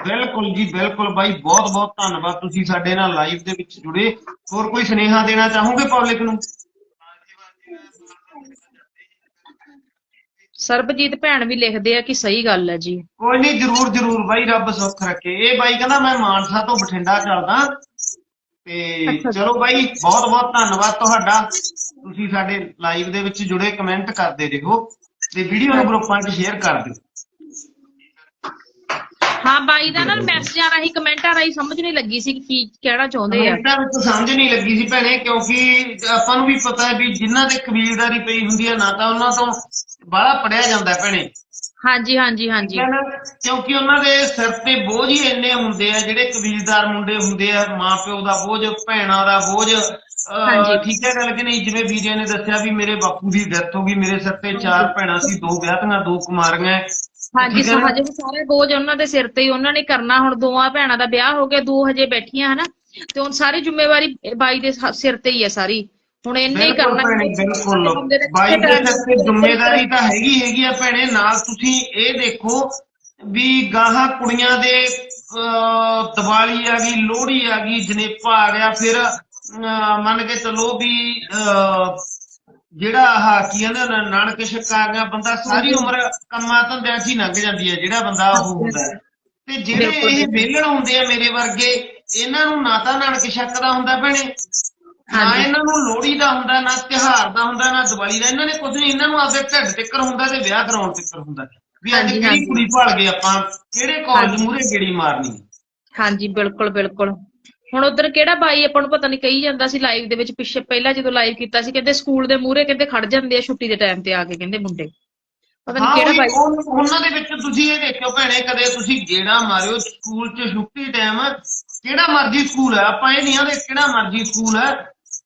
ਬਿਲਕੁਲ ਜੀ ਬਿਲਕੁਲ ਬਾਈ ਬਹੁਤ ਬਹੁਤ ਧੰਨਵਾਦ ਤੁਸੀਂ ਸਾਡੇ ਨਾਲ ਲਾਈਵ ਦੇ ਵਿੱਚ ਜੁੜੇ। ਹੋਰ ਕੋਈ ਸੁਨੇਹਾ ਦੇਣਾ ਚਾਹੋਗੇ ਪਬਲਿਕ ਨੂੰ? ਸਰਬਜੀਤ ਭੈਣ ਵੀ ਲਿਖਦੇ ਆ ਕਿ ਸਹੀ ਗੱਲ ਹੈ ਜੀ। ਕੋਈ ਨਹੀਂ ਜਰੂਰ ਜਰੂਰ ਬਾਈ ਰੱਬ ਸੁੱਖ ਰੱਖੇ। ਇਹ ਬਾਈ ਕਹਿੰਦਾ ਮੈਂ ਮਾਨਸਾ ਤੋਂ ਬਠਿੰਡਾ ਚੱਲਦਾ। ਤੇ। ਚਲੋ ਬਾਈ ਬਹੁਤ ਬਹੁਤ ਧੰਨਵਾਦ ਤੁਹਾਡਾ। ਤੁਸੀਂ ਸਾਡੇ ਲਾਈਵ ਦੇ ਵਿੱਚ ਜੁੜੇ ਕਮੈਂਟ ਕਰਦੇ ਰਹੋ। ਤੇ ਵੀਡੀਓ ਨੂੰ ਗਰੁੱਪਾਂ 'ਚ ਸ਼ੇਅਰ ਕਰ ਦਿਓ। ਹਾਂ ਬਾਈ ਦਾ ਨਾ ਮੈਸੇਜ ਆ ਰਹੀ ਕਮੈਂਟਾਂ ਰਾਹੀਂ ਸਮਝ ਨਹੀਂ ਲੱਗੀ ਸੀ ਕਿ ਕੀ ਕਹਿਣਾ ਚਾਹੁੰਦੇ ਆ ਕਮੈਂਟਾਂ ਵਿੱਚ ਸਮਝ ਨਹੀਂ ਲੱਗੀ ਸੀ ਭੈਣੇ ਕਿਉਂਕਿ ਆਪਾਂ ਨੂੰ ਵੀ ਪਤਾ ਹੈ ਵੀ ਜਿਨ੍ਹਾਂ ਦੇ ਕਬੀਲਦਾਰੀ ਪਈ ਹੁੰਦੀ ਹੈ ਨਾ ਤਾਂ ਉਹਨਾਂ ਤੋਂ ਬਾਹਲਾ ਪੜਿਆ ਜਾਂਦਾ ਭੈਣੇ ਹਾਂਜੀ ਹਾਂਜੀ ਹਾਂਜੀ? ਕਿਉਂਕਿ ਉਹਨਾਂ ਦੇ ਸਿਰ ਤੇ ਬੋਝ ਹੀ ਇੰਨੇ ਹੁੰਦੇ ਆ ਜਿਹੜੇ ਕਬੀਲਦਾਰ ਮੁੰਡੇ ਹੁੰਦੇ ਆ ਮਾਂ ਪਿਓ ਦਾ ਬੋਝ ਭੈਣਾਂ ਦਾ ਬੋਝ। ਠੀਕ ਹੈ ਗੱਲ ਕਿ ਨਹੀਂ ਜਿਵੇਂ ਵੀਰੇ ਨੇ ਦੱਸਿਆ ਵੀ ਮੇਰੇ ਬਾਪੂ ਦੀ ਡੈਥ ਹੋ ਗਈ ਮੇਰੇ ਸਿਰ ਤੇ ਚਾਰ ਭੈਣਾਂ ਸੀ ਦੋ ਵਿਆਹਤੀਆਂ ਦੋ ਕੁਮਾਰੀਆਂ ਹਾਂਜੀ? ਹਜੇ ਵੀ ਸਾਰੇ ਬੋਝ ਉਹਨਾਂ ਦੇ ਸਿਰ ਤੇ ਹੀ ਉਹਨਾਂ ਨੇ ਕਰਨਾ ਹੁਣ ਦੋਵਾਂ ਭੈਣਾਂ ਦਾ ਵਿਆਹ ਹੋ ਗਿਆ ਦੋ ਹਜੇ ਬੈਠੀਆਂ ਹਨਾ ਤੇ ਹੁਣ ਸਾਰੀ ਜ਼ਿੰਮੇਵਾਰੀ ਬਾਈ ਦੇ ਸ- ਸਿਰ ਤੇ ਹੀ ਹੈ ਸਾਰੀ। ਹੁਣ ਇਹਨੇ ਹੀ ਕਰਨਾ ਭੈਣੇ ਬਿਲਕੁਲ ਬਾਈ ਦੇ ਸਿਰ ਤੇ ਜ਼ਿੰਮੇਵਾਰੀ ਤਾਂ ਹੈਗੀ ਹੈਗੀ ਆ ਭੈਣੇ ਨਾਲ ਤੁਸੀਂ ਇਹ ਦੇਖੋ ਵੀ ਗਾਹਾਂ ਕੁੜੀਆਂ ਦੇ ਅਹ, ਦੀਵਾਲੀ ਆ ਗਈ ਲੋਹੜੀ ਆ ਗਈ ਜਨੇਪਾ ਆ ਗਿਆ ਫਿਰ ਅਹ, ਮੰਨ ਕੇ ਚੱਲੋ ਵੀ ਅਹ, ਜਿਹੜਾ ਆਹ ਕੀ ਕਹਿੰਦੇ ਨੇ ਨਾਨਕ ਛੱਕਾ ਗਿਆ ਬੰਦਾ ਸਾਰੀ ਉਮਰ ਕੰਮਾਂ ਧੰਦਿਆਂ 'ਚ ਹੀ ਲੰਘ ਜਾਂਦੀ ਹੈ ਜਿਹੜਾ ਬੰਦਾ ਉਹ ਹੁੰਦਾ ਤੇ ਜਿਹੜੇ ਇਹ ਜੀ। ਵਿਹਲੜ ਹੁੰਦੇ ਆ ਮੇਰੇ ਵਰਗੇ ਇਹਨਾਂ ਨੂੰ ਨਾ ਤਾਂ ਨਾਨਕ ਛੱਕ ਦਾ ਹੁੰਦਾ ਭੈਣੇ ਨਾ। ਇਹਨਾਂ ਨੂੰ ਲੋਹੜੀ ਦਾ ਹੁੰਦਾ ਨਾ ਤਿਉਹਾਰ ਦਾ ਹੁੰਦਾ ਨਾ ਦੀਵਾਲੀ ਦਾ ਇਹਨਾਂ ਨੇ ਕੁਝ ਨਹੀਂ ਇਹਨਾਂ ਨੂੰ ਆਪਦੇ ਢਿੱਡ ਟਿੱਕਰ ਹੁੰਦਾ ਤੇ ਵਿਆਹ ਕਰਾਉਣ ਟਿੱਕਰ ਹੁੰਦਾ ਵੀ ਅੱਜ ਕਿਹੜੀ। ਕੁੜੀ ਭਾਲ ਗਏ ਆਪਾਂ ਕਿਹੜੇ ਕਾਲਜ। ਮੂਹਰੇ ਗੇੜੀ ਮਾਰਨੀ ਹਾਂਜੀ ਬਿਲਕੁਲ ਬਿਲਕੁਲ ਹੁਣ ਉਧਰ ਕਿਹੜਾ ਬਾਈ ਆਪਾਂ ਨੂੰ ਪਤਾ ਨਹੀਂ ਕਹੀ ਜਾਂਦਾ ਸੀ ਲਾਈਵ ਦੇ ਵਿੱਚ ਪਿੱਛੇ ਪਹਿਲਾਂ ਜਦੋਂ ਲਾਈਵ ਕੀਤਾ ਸੀ ਕਹਿੰਦੇ ਸਕੂਲ ਦੇ ਮੂਹਰੇ ਕਹਿੰਦੇ ਖੜ ਜਾਂਦੇ ਆ ਛੁੱਟੀ ਦੇ ਟਾਈਮ ਤੇ ਆ ਕੇ ਕਹਿੰਦੇ ਮੁੰਡੇ ਪਤਾ ਨਹੀਂ ਕਿਹੜਾ ਬਾਈ ਉਹ- ਉਹਨਾਂ ਦੇ ਵਿੱਚ ਤੁਸੀਂ ਇਹ ਦੇਖਿਓ ਭੈਣੇ ਕਦੇ ਤੁਸੀਂ ਗੇੜਾ ਮਾਰਿਓ ਸਕੂਲ 'ਚ ਛੁੱਟੀ ਟਾਈਮ ਕਿਹੜਾ ਮਰਜ਼ੀ ਸਕੂਲ ਹੈ ਆਪਾਂ ਇਹ ਨਹੀਂ ਆਦੇ ਕਿਹੜਾ ਮਰਜ਼ੀ ਸਕੂਲ ਹੈ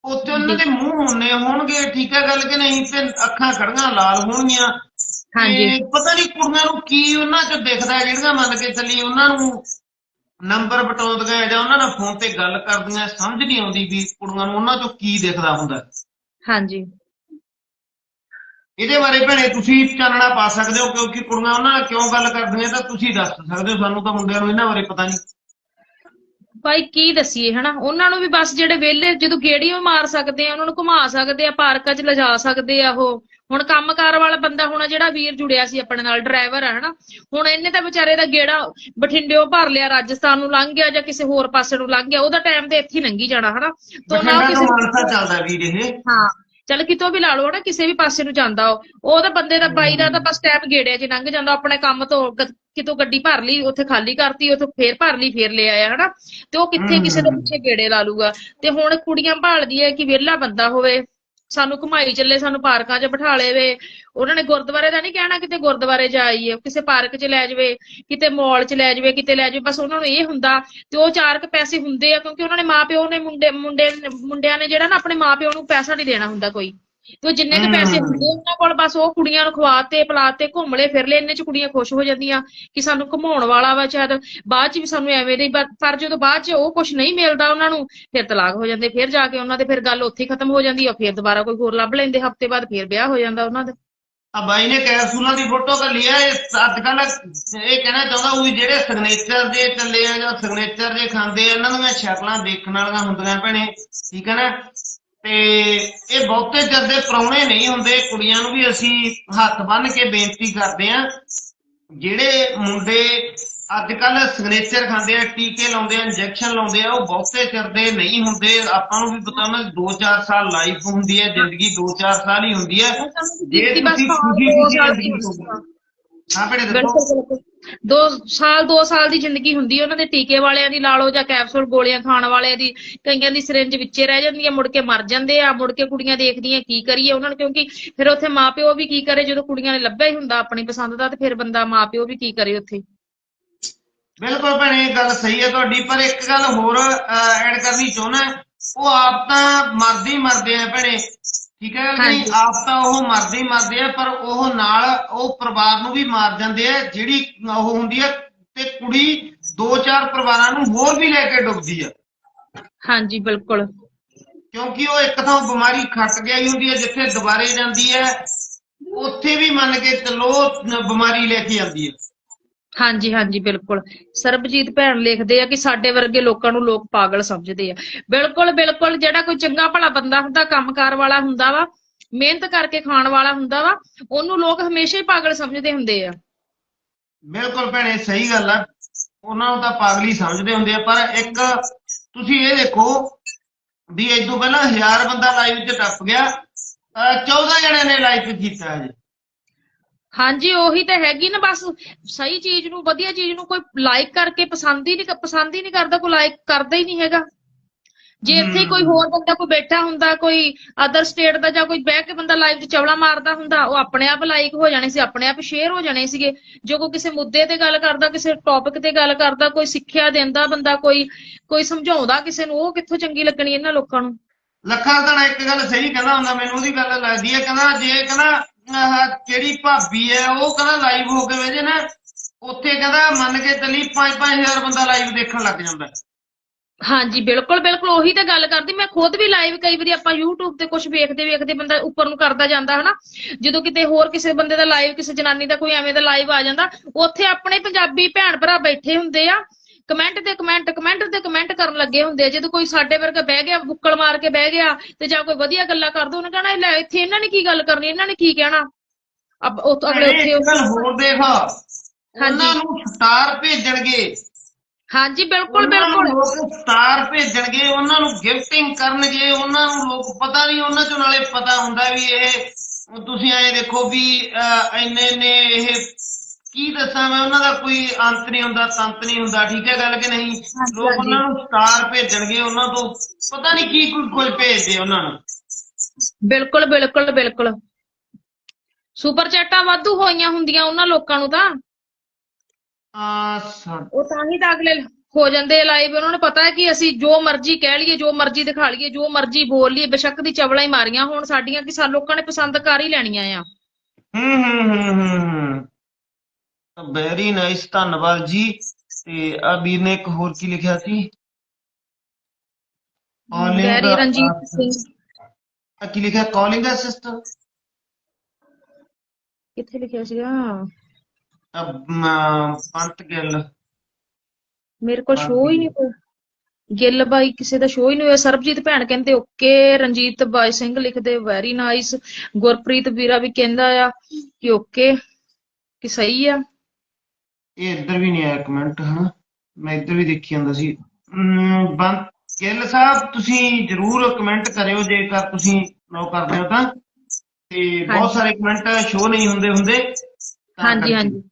ਉੱਥੇ ਉਹਨਾਂ ਦੇ ਮੂੰਹ ਹੁੰਨੇ ਹੋਣਗੇ ਠੀਕ ਹੈ ਗੱਲ ਕਿ ਨਹੀਂ ਤੇ ਅੱਖਾਂ ਖੜੀਆਂ ਲਾਲ ਹੋਣਗੀਆਂ ਹਾਂਜੀ। ਪਤਾ ਨਹੀਂ ਕੁੜੀਆਂ ਨੂੰ ਕੀ ਉਹਨਾਂ 'ਚ ਦਿਖਦਾ ਜਿਹੜੀਆਂ ਮੰਨ ਕੇ ਚੱਲੀ ਉਹਨਾਂ ਨੂੰ ਨੰਬਰ ਬਟਾਉਂਦੀਆਂ ਜਾਂ ਉਹਨਾਂ ਨਾਲ ਫੋਨ ਤੇ ਗੱਲ ਕਰਦੀਆਂ ਸਮਝ ਨਹੀਂ ਆਉਂਦੀ ਵੀ ਕੁੜੀਆਂ ਨੂੰ ਉਹਨਾਂ 'ਚੋਂ ਕੀ ਦਿਖਦਾ ਹੁੰਦਾ। ਹਾਂਜੀ। ਇਹਦੇ ਬਾਰੇ ਭੈਣੇ ਤੁਸੀਂ ਚਾਨਣਾ ਪਾ ਸਕਦੇ ਹੋ ਕਿਉਂਕਿ ਕੁੜੀਆਂ ਉਹਨਾਂ ਨਾਲ ਕਿਉਂ ਗੱਲ ਕਰਦੀਆਂ ਤਾਂ ਤੁਸੀਂ ਦੱਸ ਸਕਦੇ ਹੋ ਸਾਨੂੰ ਤਾਂ ਮੁੰਡਿਆਂ ਨੂੰ ਇਹਨਾਂ ਬਾਰੇ ਪਤਾ ਨਹੀਂ। ਭਾਈ ਕੀ ਦਸੀਏ ਹਨਾ? ਉਹਨਾਂ ਨੂੰ ਵੀ ਬਸ ਜਿਹੜੇ ਵਿਹਲੇ ਜਦੋਂ ਗੇੜੀਆਂ ਮਾਰ ਸਕਦੇ ਆ ਉਹਨਾਂ ਨੂੰ ਘੁਮਾ ਸਕਦੇ ਆ ਪਾਰਕਾਂ 'ਚ ਲਿਜਾ ਸਕਦੇ ਆ ਉਹ। ਹੁਣ ਕੰਮਕਾਰ ਵਾਲਾ ਬੰਦਾ ਹੋਣਾ ਜਿਹੜਾ ਵੀਰ ਜੁੜਿਆ ਸੀ ਆਪਣੇ ਨਾਲ ਡਰਾਈਵਰ ਆ ਹਨਾ? ਹੁਣ ਇਹਨੇ ਤਾਂ ਵਿਚਾਰੇ ਦਾ ਗੇੜਾ ਬਠਿੰਡਿਓ ਭਰ ਲਿਆ ਰਾਜਸਥਾਨ ਨੂੰ ਲੰਘ ਗਿਆ ਜਾਂ ਕਿਸੇ ਹੋਰ ਪਾਸੇ ਨੂੰ ਲੰਘ ਗਿਆ ਉਹਦਾ ਟਾਈਮ ਤੇ ਇੱਥੇ ਹੀ ਲੰਘੀ ਜਾਣਾ ਹਨਾ? ਤੋਂ ਨਾ ਕਿਸੇ ਮਾਨਸਾ ਚੱਲਦਾ ਵੀਰ ਇਹ। ਹਾਂ ਚੱਲ ਕਿਤੋਂ ਵੀ ਲਾ ਲਓ ਨਾ ਕਿਸੇ ਵੀ ਪਾਸੇ ਨੂੰ ਜਾਂਦਾ ਉਹ। ਉਹ ਤਾਂ ਬੰਦੇ ਦਾ ਬਾਈ ਦਾ ਤਾਂ ਬਸ ਟਾਈਮ ਗੇੜਿਆ 'ਚ ਲੰਘ ਜਾਂਦਾ ਆਪਣੇ ਕੰਮ ਤੋਂ ਕਿਤੋਂ ਗੱਡੀ ਭਰ ਲਈ ਉੱਥੇ ਖਾਲੀ ਕਰਤੀ ਉੱਥੇ ਫੇਰ ਭਰ ਲਈ ਫੇਰ ਲੈ ਆਇਆ ਹਨਾ? ਤੇ ਉਹ ਕਿੱਥੇ ਕਿਸੇ ਦੇ ਪਿੱਛੇ ਗੇੜੇ ਲਾ ਲੂਗਾ? ਤੇ ਹੁਣ ਕੁੜੀਆਂ ਭਾਲਦੀ ਐ ਕਿ ਵਿਹਲਾ ਬੰਦਾ ਹੋਵੇ। ਸਾਨੂੰ ਘੁਮਾਈ ਚੱਲੇ, ਸਾਨੂੰ ਪਾਰਕਾਂ 'ਚ ਬਿਠਾ ਲੇਵੇ ਉਹਨਾਂ ਨੇ ਗੁਰਦੁਆਰੇ ਦਾ ਨਹੀਂ ਕਹਿਣਾ ਕਿਤੇ ਗੁਰਦੁਆਰੇ ਜਾਈਏ ਕਿਸੇ ਪਾਰਕ 'ਚ ਲੈ ਜਾਵੇ, ਕਿਤੇ ਮਾਲ 'ਚ ਲੈ ਜਾਵੇ, ਕਿਤੇ ਲੈ ਜਾਵੇ। ਬਸ ਉਹਨਾਂ ਨੂੰ ਇਹ ਹੁੰਦਾ ਤੇ ਉਹ ਚਾਰ ਕੁ ਪੈਸੇ ਹੁੰਦੇ ਆ ਕਿਉਂਕਿ ਉਹਨਾਂ ਨੇ ਮਾਪਿਓ ਨੇ, ਮੁੰਡੇ ਮੁੰਡੇ, ਮੁੰਡਿਆਂ ਨੇ ਜਿਹੜਾ ਨਾ ਆਪਣੇ ਮਾਪਿਓ ਨੂੰ ਪੈਸਾ ਨਹੀਂ ਦੇਣਾ ਹੁੰਦਾ ਕੋਈ। ਤੇ ਜਿੰਨੇ ਕੁ ਪੈਸੇ। ਹੁੰਦੇ ਉਹਨਾਂ ਕੋਲ ਬਸ ਉਹ ਕੁੜੀਆਂ ਨੂੰ ਖਵਾਤੇ ਪਲਾਤੇ ਘੁੰਮ ਲਏ ਫਿਰ ਲਏ ਇੰਨੇ ਚ ਕੁੜੀਆਂ ਖੁਸ਼ ਹੋ ਜਾਂਦੀਆਂ ਕਿ ਸਾਨੂੰ ਘੁਮਾਉਣ ਵਾਲਾ ਵਾ ਸ਼ਾਇਦ। ਬਾਅਦ ਚ ਵੀ ਸਾਨੂੰ ਐਵੇਂ ਦੇ ਪਰ- ਜਦੋਂ ਬਾਅਦ ਚ ਉਹ ਕੁਝ ਨਹੀਂ ਮਿਲਦਾ ਉਹਨਾਂ ਨੂੰ ਫਿਰ ਤਲਾਕ ਹੋ ਜਾਂਦੇ ਫਿਰ ਜਾ ਕੇ ਉਹਨਾਂ ਦੇ ਫਿਰ ਗੱਲ ਉੱਥੇ ਹੀ ਖਤਮ ਹੋ ਜਾਂਦੀ ਆ ਫਿਰ ਦੁਬਾਰਾ ਕੋਈ ਹੋਰ ਲੱਭ ਲੈਂਦੇ ਹਫ਼ਤੇ ਬਾਅਦ ਫਿਰ ਵਿਆਹ ਹੋ ਜਾਂਦਾ ਉਹਨਾਂ ਦਾ। ਆ ਬਾਈ ਨੇ ਕੈਪਸੂਲਾਂ ਦੀ ਫੋਟੋ ਕਰ ਲਿਆ ਇਹ ਅੱਜ ਕੱਲ ਇਹ ਕਹਿਣਾ ਚਾਹੁੰਦਾ ਉਹ ਜਿਹੜੇ ਸਿਗਨੇਚਰ ਦੇ ਚੱਲੇ ਆ ਜਾਂ ਸਿਗਨੇਚਰ ਦੇ ਖਾਂਦੇ ਆ ਇਹਨਾਂ ਦੀਆਂ ਸ਼ਕਲਾਂ ਦੇਖਣ ਵਾਲੀਆਂ ਹੁੰਦੀਆਂ ਭੈਣੇ ਠੀਕ ਹੈ ਨਾ? ਤੇ ਇਹ ਬਹੁਤੇ ਜਰਦੇ ਪ੍ਰਾਹੁਣੇ ਨਹੀਂ ਹੁੰਦੇ ਕੁੜੀਆਂ ਨੂੰ ਵੀ ਅਸੀਂ ਹੱਥ ਬੰਨ੍ਹ ਕੇ ਬੇਨਤੀ ਕਰਦੇ ਆ ਜਿਹੜੇ ਮੁੰਡੇ ਅੱਜ ਕੱਲ ਸਿਗਨੇਚਰ ਖਾਂਦੇ ਆ ਟੀਕੇ ਲਾਉਂਦੇ ਆ ਇੰਜੈਕਸ਼ਨ ਲਾਉਂਦੇ ਆ ਉਹ ਬਹੁਤੇ ਚਿਰਦੇ ਨਹੀਂ ਹੁੰਦੇ ਆਪਾਂ ਨੂੰ ਵੀ ਪਤਾ ਨਾ 2-4 ਸਾਲ ਲਾਈਫ ਹੁੰਦੀ ਹੈ ਜ਼ਿੰਦਗੀ 2-4 ਸਾਲ ਹੀ ਹੁੰਦੀ ਹੈ। ਜੇ ਤੁਸੀਂ ਖੁਸ਼ੀ ਦੋ ਜ਼ਿੰਦਗੀ। ਹਾਂ ਭੈਣੇ ਦੱਸੋ। ਦੋ ਸਾਲ ਦੋ ਸਾਲ ਦੀ ਜ਼ਿੰਦਗੀ ਹੁੰਦੀ ਉਹਨਾਂ ਦੇ ਟੀਕੇ ਵਾਲਿਆਂ ਦੀ ਲਾ ਲਓ ਜਾਂ ਕੈਪਸੂਲ ਗੋਲੀਆਂ ਖਾਣ ਵਾਲਿਆਂ ਦੀ, ਕਈਆਂ ਦੀ ਸਿਰਿੰਜ ਵਿੱਚੇ ਰਹਿ ਜਾਂਦੀ ਹੈ ਮੁੜ ਕੇ ਮਰ ਜਾਂਦੇ ਆ, ਮੁੜ ਕੇ ਕੁੜੀਆਂ ਦੇਖਦੀਆਂ ਕੀ ਕਰੀਏ ਉਹਨਾਂ ਨੂੰ, ਕਿਉਂਕਿ ਫਿਰ ਉੱਥੇ ਮਾਪਿਓ ਵੀ ਕੀ ਕਰੇ ਜਦੋਂ ਕੁੜੀਆਂ ਨੇ ਲੱਭਿਆ ਹੀ ਹੁੰਦਾ ਆਪਣੀ ਪਸੰਦ ਦਾ, ਤੇ ਫਿਰ ਬੰਦਾ ਮਾਪਿਓ ਵੀ ਕੀ ਕਰੇ ਉੱਥੇ। ਬਿਲਕੁਲ ਭੈਣੇ, ਇਹ ਗੱਲ ਸਹੀ ਹੈ ਤੁਹਾਡੀ, ਪਰ ਇੱਕ ਗੱਲ ਹੋਰ ਐਡ ਕਰਨੀ ਚਾਹੁੰਦਾ, ਉਹ ਆਪ ਤਾਂ ਮਰਦੇ ਹੀ ਮਰਦੇ ਆ ਭੈਣੇ। ਠੀਕ ਹੈ ਨਹੀਂ। ਆਪ ਤਾਂ ਉਹ ਮਰਦੇ ਹੀ ਮਰਦੇ ਆ ਪਰ ਉਹ ਨਾਲ ਉਹ ਪਰਿਵਾਰ ਨੂੰ ਵੀ ਮਾਰ ਜਾਂਦੇ ਆ ਜਿਹੜੀ ਉਹ ਹੁੰਦੀ ਹੈ ਤੇ ਕੁੜੀ ਦੋ ਚਾਰ ਪਰਿਵਾਰਾਂ ਨੂੰ ਹੋਰ ਵੀ ਲੈ ਕੇ ਡੁੱਬਦੀ ਆ। ਹਾਂਜੀ ਬਿਲਕੁਲ। ਕਿਉਂਕਿ ਉਹ ਇੱਕ ਥਾਂ ਬਿਮਾਰੀ ਖੱਟ ਗਈ ਹੁੰਦੀ ਹੈ ਜਿੱਥੇ ਦੁਬਾਰੇ ਜਾਂਦੀ ਹੈ ਉੱਥੇ ਵੀ ਮੰਨ ਕੇ ਚੱਲੋ ਬਿਮਾਰੀ ਲੈ ਕੇ ਆਉਂਦੀ ਹੈ ਹਾਂਜੀ ਹਾਂਜੀ, ਬਿਲਕੁਲ। ਸਰਬਜੀਤ ਭੈਣ ਲਿਖਦੇ ਆ ਕਿ ਸਾਡੇ ਵਰਗੇ ਲੋਕਾਂ ਨੂੰ ਲੋਕ ਪਾਗਲ ਸਮਝਦੇ ਆ। ਬਿਲਕੁਲ ਬਿਲਕੁਲ, ਜਿਹੜਾ ਕੋਈ ਚੰਗਾ ਭਲਾ ਬੰਦਾ ਹੁੰਦਾ, ਕੰਮਕਾਰ ਵਾਲਾ ਹੁੰਦਾ ਵਾ, ਮਿਹਨਤ ਕਰਕੇ ਖਾਣ ਵਾਲਾ ਹੁੰਦਾ ਵਾ, ਉਹਨੂੰ ਲੋਕ ਹਮੇਸ਼ਾ ਹੀ ਪਾਗਲ ਸਮਝਦੇ ਹੁੰਦੇ ਆ। ਬਿਲਕੁਲ ਭੈਣੇ ਸਹੀ ਗੱਲ ਆ। ਉਹਨਾਂ ਨੂੰ ਤਾਂ ਪਾਗਲੀ ਸਮਝਦੇ ਹੁੰਦੇ ਆ, ਪਰ ਇੱਕ ਤੁਸੀਂ ਇਹ ਦੇਖੋ ਵੀ ਇਸ ਤੋਂ ਪਹਿਲਾਂ 1000 ਬੰਦਾ ਲਾਈਵ 'ਚ ਟੱਪ ਗਿਆ, ਅਹ 14 ਜਣਿਆਂ ਨੇ ਲਾਈਕ ਕੀਤਾ ਜੀ ਹਾਂਜੀ ਉਹੀ ਤਾਂ ਹੈਗੀ ਨਾ ਬਸ ਸਹੀ ਚੀਜ਼ ਨੂੰ ਵਧੀਆ ਚੀਜ਼ ਨੂੰ ਕੋਈ ਲਾਈਕ ਕਰਕੇ ਪਸੰਦ ਹੀ ਨਹੀਂ ਪਸੰਦ ਹੀ ਨਹੀਂ ਕਰਦਾ ਕੋਈ ਲਾਈਕ ਕਰਦਾ ਹੀ ਨਹੀਂ ਹੈਗਾ। ਜੇ ਇੱਥੇ ਕੋਈ। ਹੋਰ ਬੰਦਾ ਕੋਈ ਬੈਠਾ ਹੁੰਦਾ ਕੋਈ ਅਦਰ ਸਟੇਟ ਦਾ ਜਾਂ ਕੋਈ ਬਹਿ ਕੇ ਬੰਦਾ ਲਾਈਵ 'ਚ ਚਵਲਾ ਮਾਰਦਾ ਹੁੰਦਾ ਉਹ ਆਪਣੇ ਆਪ ਲਾਈਕ ਹੋ ਜਾਣੇ ਸੀ ਆਪਣੇ ਆਪ ਸ਼ੇਅਰ ਹੋ ਜਾਣੇ ਸੀਗੇ। ਜੋ ਕੋਈ ਕਿਸੇ ਮੁੱਦੇ ਤੇ ਗੱਲ ਕਰਦਾ ਕਿਸੇ ਟੌਪਿਕ ਤੇ ਗੱਲ ਕਰਦਾ ਕੋਈ ਸਿੱਖਿਆ ਦਿੰਦਾ ਬੰਦਾ ਕੋਈ ਕੋਈ ਸਮਝਾਉਂਦਾ ਕਿਸੇ ਨੂੰ ਉਹ ਕਿੱਥੋਂ ਚੰਗੀ ਲੱਗਣੀ ਇਹਨਾਂ ਲੋਕਾਂ ਨੂੰ? ਲੱਖਾਂ ਤਾਂ ਇੱਕ ਗੱਲ ਸਹੀ ਕਹਿੰਦਾ ਹੁੰਦਾ ਮੈਨੂੰ ਉਹਦੀ ਗੱਲ ਲੱਗਦੀ ਹੈ ਕਹਿੰਦਾ ਜੇ ਕਹਿੰਦਾ ਕਿਹੜੀ ਭਾਬੀ ਹੈ ਉਹ ਕਹਿੰਦਾ ਲਾਈਵ ਹੋ ਕੇ ਵੇਜੇ ਨਾ। ਉੱਥੇ ਕਹਿੰਦਾ ਮੰਨ ਕੇ ਚੱਲੀ 5-5000 ਬੰਦਾ ਲਾਈਵ ਦੇਖਣ ਲੱਗ ਜਾਂਦਾ। ਹਾਂਜੀ, ਬਿਲਕੁਲ ਬਿਲਕੁਲ ਉਹੀ ਤਾਂ ਗੱਲ ਕਰਦੀ। ਮੈਂ ਖੁਦ ਵੀ ਲਾਈਵ ਕਈ ਵਾਰੀ ਆਪਾਂ YouTube ਤੇ ਕੁਝ ਵੇਖਦੇ ਵੇਖਦੇ ਬੰਦਾ ਉੱਪਰ ਨੂੰ ਕਰਦਾ ਜਾਂਦਾ, ਹਨਾ? ਜਦੋਂ ਕਿਤੇ ਹੋਰ ਕਿਸੇ ਬੰਦੇ ਦਾ ਲਾਈਵ ਕਿਸੇ ਜਨਾਨੀ ਦਾ ਕੋਈ ਐਵੇਂ ਦਾ ਲਾਈਵ ਆ ਜਾਂਦਾ, ਉੱਥੇ ਆਪਣੇ ਪੰਜਾਬੀ ਭੈਣ ਭਰਾ ਬੈਠੇ ਹੁੰਦੇ ਆ। ਕਮੈਂਟ ਤੇ ਕਮੈਂਟ ਕਮੈਂਟ ਤੇ ਕਮੈਂਟ ਕਰਨ ਲੱਗੇ ਹੁੰਦੇ ਆ। ਜਦੋਂ ਕੋਈ ਸਾਡੇ ਵਰਗਾ ਬਹਿ ਗਿਆ ਬੁੱਕਲ ਮਾਰ ਕੇ ਬਹਿ ਗਿਆ ਤੇ ਜਾਂ ਕੋਈ ਵਧੀਆ ਗੱਲਾਂ ਕਰਦਾ ਉਹਨੇ ਕਹਣਾ ਲੈ ਇੱਥੇ ਇਹਨਾਂ ਨੇ ਕੀ ਗੱਲ ਕਰਨੀ ਇਹਨਾਂ ਨੇ ਕੀ ਕਹਿਣਾ? ਅਬ ਉਹ ਅਗਲੇ ਉੱਥੇ ਗੱਲ ਹੋਰ ਦੇਖ ਉਹਨਾਂ। ਨੂੰ ਸਟਾਰ ਭੇਜਣਗੇ। ਹਾਂਜੀ ਬਿਲਕੁਲ ਬਿਲਕੁਲ। ਲੋਕ ਸਟਾਰ ਭੇਜਣਗੇ ਉਹਨਾਂ ਨੂੰ ਗਿਫਟਿੰਗ ਕਰਨਗੇ ਉਹਨਾਂ ਨੂੰ ਲੋਕ ਪਤਾ ਨਹੀਂ ਉਹਨਾਂ ਚੋਂ ਨਾਲੇ ਪਤਾ ਹੁੰਦਾ ਵੀ ਇਹ ਤੁਸੀਂ ਐਂ ਦੇਖੋ ਵੀ ਇੰਨੇ ਨੇ ਇਹ ਕੀ ਦੱਸਾਂ ਮੈਂ ਉਹਨਾਂ ਦਾ ਕੋਈ ਅੰਤ ਨਹੀਂ ਹੁੰਦਾ ਸੰਤ ਨਹੀਂ ਹੁੰਦਾ ਠੀਕ ਹੈ ਗੱਲ ਕਿ ਨਹੀਂ? ਲੋਕ। ਉਹਨਾਂ ਨੂੰ ਸਟਾਰ ਭੇਜਣਗੇ ਉਹਨਾਂ ਤੋਂ ਪਤਾ ਨਹੀਂ ਕੀ ਕੁਝ ਕੁਝ ਭੇਜਦੇ ਉਹਨਾਂ ਨੂੰ। ਬਿਲਕੁਲ ਬਿਲਕੁਲ ਬਿਲਕੁਲ। ਸੁਪਰ ਚੈਟਾਂ ਵਾਧੂ ਹੋਈਆਂ ਹੁੰਦੀਆਂ ਉਹਨਾਂ ਲੋਕਾਂ ਨੂੰ ਤਾਂ। ਆ ਉਹ ਤਾਂ ਹੀ ਤਾਂ ਅਗਲੇ ਹੋ ਜਾਂਦੇ ਲਾਈਵ ਉਹਨਾਂ ਨੂੰ ਪਤਾ ਹੈ ਕਿ ਅਸੀਂ ਜੋ ਮਰਜ਼ੀ ਕਹਿ ਲਈਏ ਜੋ ਮਰਜ਼ੀ ਦਿਖਾ ਲਈਏ ਜੋ ਮਰਜ਼ੀ ਬੋਲ ਲਈਏ ਬੇਸ਼ੱਕ ਦੀ ਚਵਲਾਂ ਹੀ ਮਾਰੀਆਂ ਹੋਣ ਸਾਡੀਆਂ ਕਿ ਸਾ ਲੋਕਾਂ ਨੇ ਪਸੰਦ ਕਰ ਹੀ ਲੈਣੀਆਂ ਆ। ਹੂੰ ਹੂੰ ਹੂੰ ਹੂੰ। ਵੈਰੀ ਨਾਈਸ ਧੰਨਵਾਦ ਜੀ। ਤੇ ਆ ਵੀਰ ਨੇ ਇੱਕ ਹੋਰ ਕੀ ਲਿਖਿਆ ਸੀ? ਵੈਰੀ ਰਣਜੀਤ ਸਿੰਘ। ਆ ਕੀ ਲਿਖਿਆ? ਕਾਲਿੰਗ ਅਸਿਸਟੈਂਟ ਕਿੱਥੇ ਲਿਖਿਆ ਸੀਗਾ? ਪੰਤ ਗਿੱਲ। ਮੇਰੇ ਕੋਲ ਸ਼ੋਅ ਹੀ ਨਹੀਂ ਕੋਈ। ਗਿੱਲ ਬਾਈ ਕਿਸੇ ਦਾ ਸ਼ੋਅ ਹੀ ਨਹੀਂ ਹੋਇਆ। ਸਰਬਜੀਤ ਭੈਣ ਕਹਿੰਦੇ ਓਕੇ ਰਣਜੀਤ ਬਾਈ ਸਿੰਘ ਲਿਖਦੇ ਵੈਰੀ ਨਾਈਸ ਗੁਰਪ੍ਰੀਤ ਵੀਰਾ ਵੀ ਕਹਿੰਦਾ ਆ ਕਿ ਓਕੇ ਕਿ ਸਹੀ ਆ। ਇਹ ਇੱਧਰ ਵੀ ਨਹੀਂ ਆਇਆ ਕਮੈਂਟ ਹਨਾ? ਮੈਂ ਇੱਧਰ ਵੀ ਦੇਖੀ ਜਾਂਦਾ ਸੀ। ਗਿੱਲ ਸਾਹਿਬ ਤੁਸੀਂ ਜਰੂਰ ਕਮੈਂਟ ਕਰਿਓ ਜੇਕਰ ਤੁਸੀਂ ਨੋ ਕਰਦੇ ਹੋ ਤਾਂ। ਤੇ ਬਹੁਤ। ਸਾਰੇ ਕਮੈਂਟ ਸ਼ੋ ਨਹੀਂ ਹੁੰਦੇ ਹੁੰਦੇ ਹਾਂਜੀ। ਹਾਂਜੀ।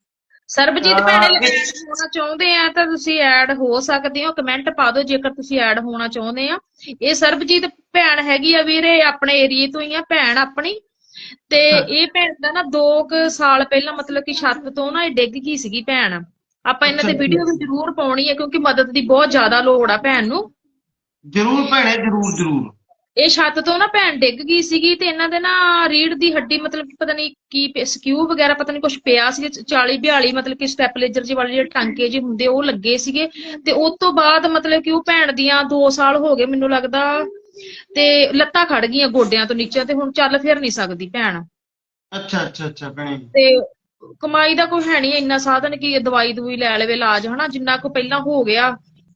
ਸਰਬਜੀਤ ਭੈਣੇ ਐਡ ਹੋਣਾ ਚਾਹੁੰਦੇ ਆ ਤਾਂ ਤੁਸੀਂ ਐਡ ਹੋ ਸਕਦੇ ਹੋ। ਕਮੈਂਟ ਪਾ ਦਿਓ ਜੇਕਰ ਤੁਸੀਂ ਐਡ ਹੋਣਾ ਚਾਹੁੰਦੇ ਆ। ਇਹ ਸਰਬਜੀਤ ਭੈਣ ਹੈਗੀ ਆ ਵੀਰੇ ਆਪਣੇ ਏਰੀਏ ਤੋਂ ਹੀ ਆ ਭੈਣ ਆਪਣੀ। ਤੇ। ਇਹ ਭੈਣ ਦਾ ਨਾ 2 ਸਾਲ ਪਹਿਲਾਂ ਮਤਲਬ ਕਿ ਛੱਤ ਤੋਂ ਨਾ ਇਹ ਡਿੱਗ ਗਈ ਸੀਗੀ ਭੈਣ ਆਪਾਂ ਇਹਨਾਂ ਤੇ ਜੀ। ਵੀਡੀਓ ਵੀ ਜ਼ਰੂਰ ਪਾਉਣੀ ਹੈ ਕਿਉਂਕਿ ਮਦਦ ਦੀ ਬਹੁਤ ਜ਼ਿਆਦਾ ਲੋੜ ਆ ਭੈਣ ਨੂੰ ਜਰੂਰ ਭੈਣੇ ਜਰੂਰ ਜਰੂਰ ਇਹ ਛੱਤ ਤੋਂ ਨਾ ਭੈਣ ਡਿੱਗ ਗਈ ਸੀਗੀ ਤੇ ਇਹਨਾਂ ਦੇ ਨਾ ਰੀੜ ਦੀ ਹੱਡੀ ਮਤਲਬ ਪਤਾ ਨਹੀਂ ਕੀ ਸਕਿਊ ਵਗੈਰਾ ਪਤਾ ਨਹੀਂ ਕੁਝ ਪਿਆ ਸੀ 40 42 ਮਤਲਬ ਕਿ ਸਟੈਪਲੇਜਰ ਜਿਹੇ ਵਾਲੇ ਜਿਹੜੇ ਟਾਂਕੇ ਜਿਹੇ ਹੁੰਦੇ ਉਹ ਲੱਗੇ ਸੀਗੇ ਤੇ ਉਸ ਤੋਂ ਬਾਅਦ ਮਤਲਬ ਕਿ ਉਹ ਭੈਣ ਦੀਆਂ 2 ਸਾਲ ਹੋ ਗਏ ਮੈਨੂੰ ਲੱਗਦਾ ਤੇ ਲੱਤਾਂ ਖੜ ਗਈਆਂ ਗੋਡਿਆਂ ਤੋਂ ਨੀਚੇ ਤੇ ਹੁਣ ਚੱਲ ਫਿਰ ਨਹੀਂ ਸਕਦੀ ਭੈਣ। ਅੱਛਾ ਅੱਛਾ ਅੱਛਾ ਭੈਣੇ। ਤੇ ਕਮਾਈ ਦਾ ਕੋਈ ਹੈ ਨਹੀਂ ਇੰਨਾ ਸਾਧਨ ਕਿ ਦਵਾਈ ਦਵਾਈ ਲੈ ਲਵੇ ਇਲਾਜ ਹਨਾ? ਜਿੰਨਾ ਕੋ ਪਹਿਲਾਂ ਹੋ ਗਿਆ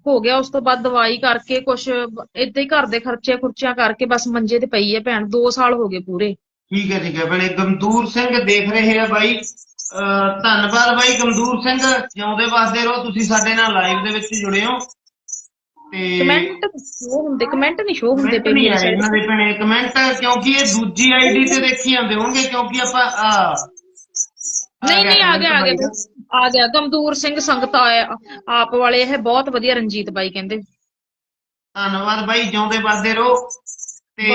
ਹੋ ਗਿਆ ਉਸ ਤੋਂ ਬਾਅਦ ਦਵਾਈ ਕਰਕੇ ਕੁਛ ਏਦਾਂ ਹੀ ਘਰ ਦੇ ਖਰਚੇ ਖੁਰਚਿਆਂ ਕਰਕੇ ਬਸ ਮੰਜੇ ਤੇ ਪਈ ਹੈ ਭੈਣ 2 ਸਾਲ ਹੋ ਗਏ ਪੂਰੇ। ਠੀਕ ਹੈ ਠੀਕ ਹੈ ਭੈਣੇ। ਗਮਦੂਰ ਸਿੰਘ ਦੇਖ ਰਹੇ ਆ ਬਾਈ। ਅਹ ਧੰਨਵਾਦ ਬਾਈ ਗਮਦੂਰ ਸਿੰਘ ਜਿਉਂਦੇ ਵਸਦੇ ਰਹੋ ਤੁਸੀਂ ਸਾਡੇ ਨਾਲ ਲਾਈਵ ਦੇ ਵਿੱਚ ਜੁੜੇ ਹੋ। ਕਮੈਂਟ ਸ਼ੋ ਹੁੰਦੇ ਕਮੈਂਟ ਨਹੀਂ ਸ਼ੋ ਹੁੰਦੇ ਪਏ ਮੇਰੇ ਇਹਨਾਂ ਦੇ ਭੈਣੇ। ਕਮੈਂਟ ਕਿਉਂਕਿ ਇਹ ਦੂਜੀ ਆਈਡੀ ਤੇ ਦੇਖੀ ਜਾਂਦੇ ਹੋਣਗੇ ਕਿਉਂਕਿ ਆਪਾਂ ਆ। ਨਹੀਂ ਨਹੀਂ ਆ ਗਿਆ ਆ ਗਿਆ। ਆ ਗਿਆ ਗਮਦੂਰ ਸਿੰਘ ਸੰਗਤ ਆਇਆ ਆਪ ਵਾਲੇ ਇਹ ਬਹੁਤ ਵਧੀਆ ਰਣਜੀਤ ਬਾਈ ਕਹਿੰਦੇ। ਧੰਨਵਾਦ ਬਾਈ ਜਿਉਂਦੇ ਵਸਦੇ ਰਹੋ। ਤੇ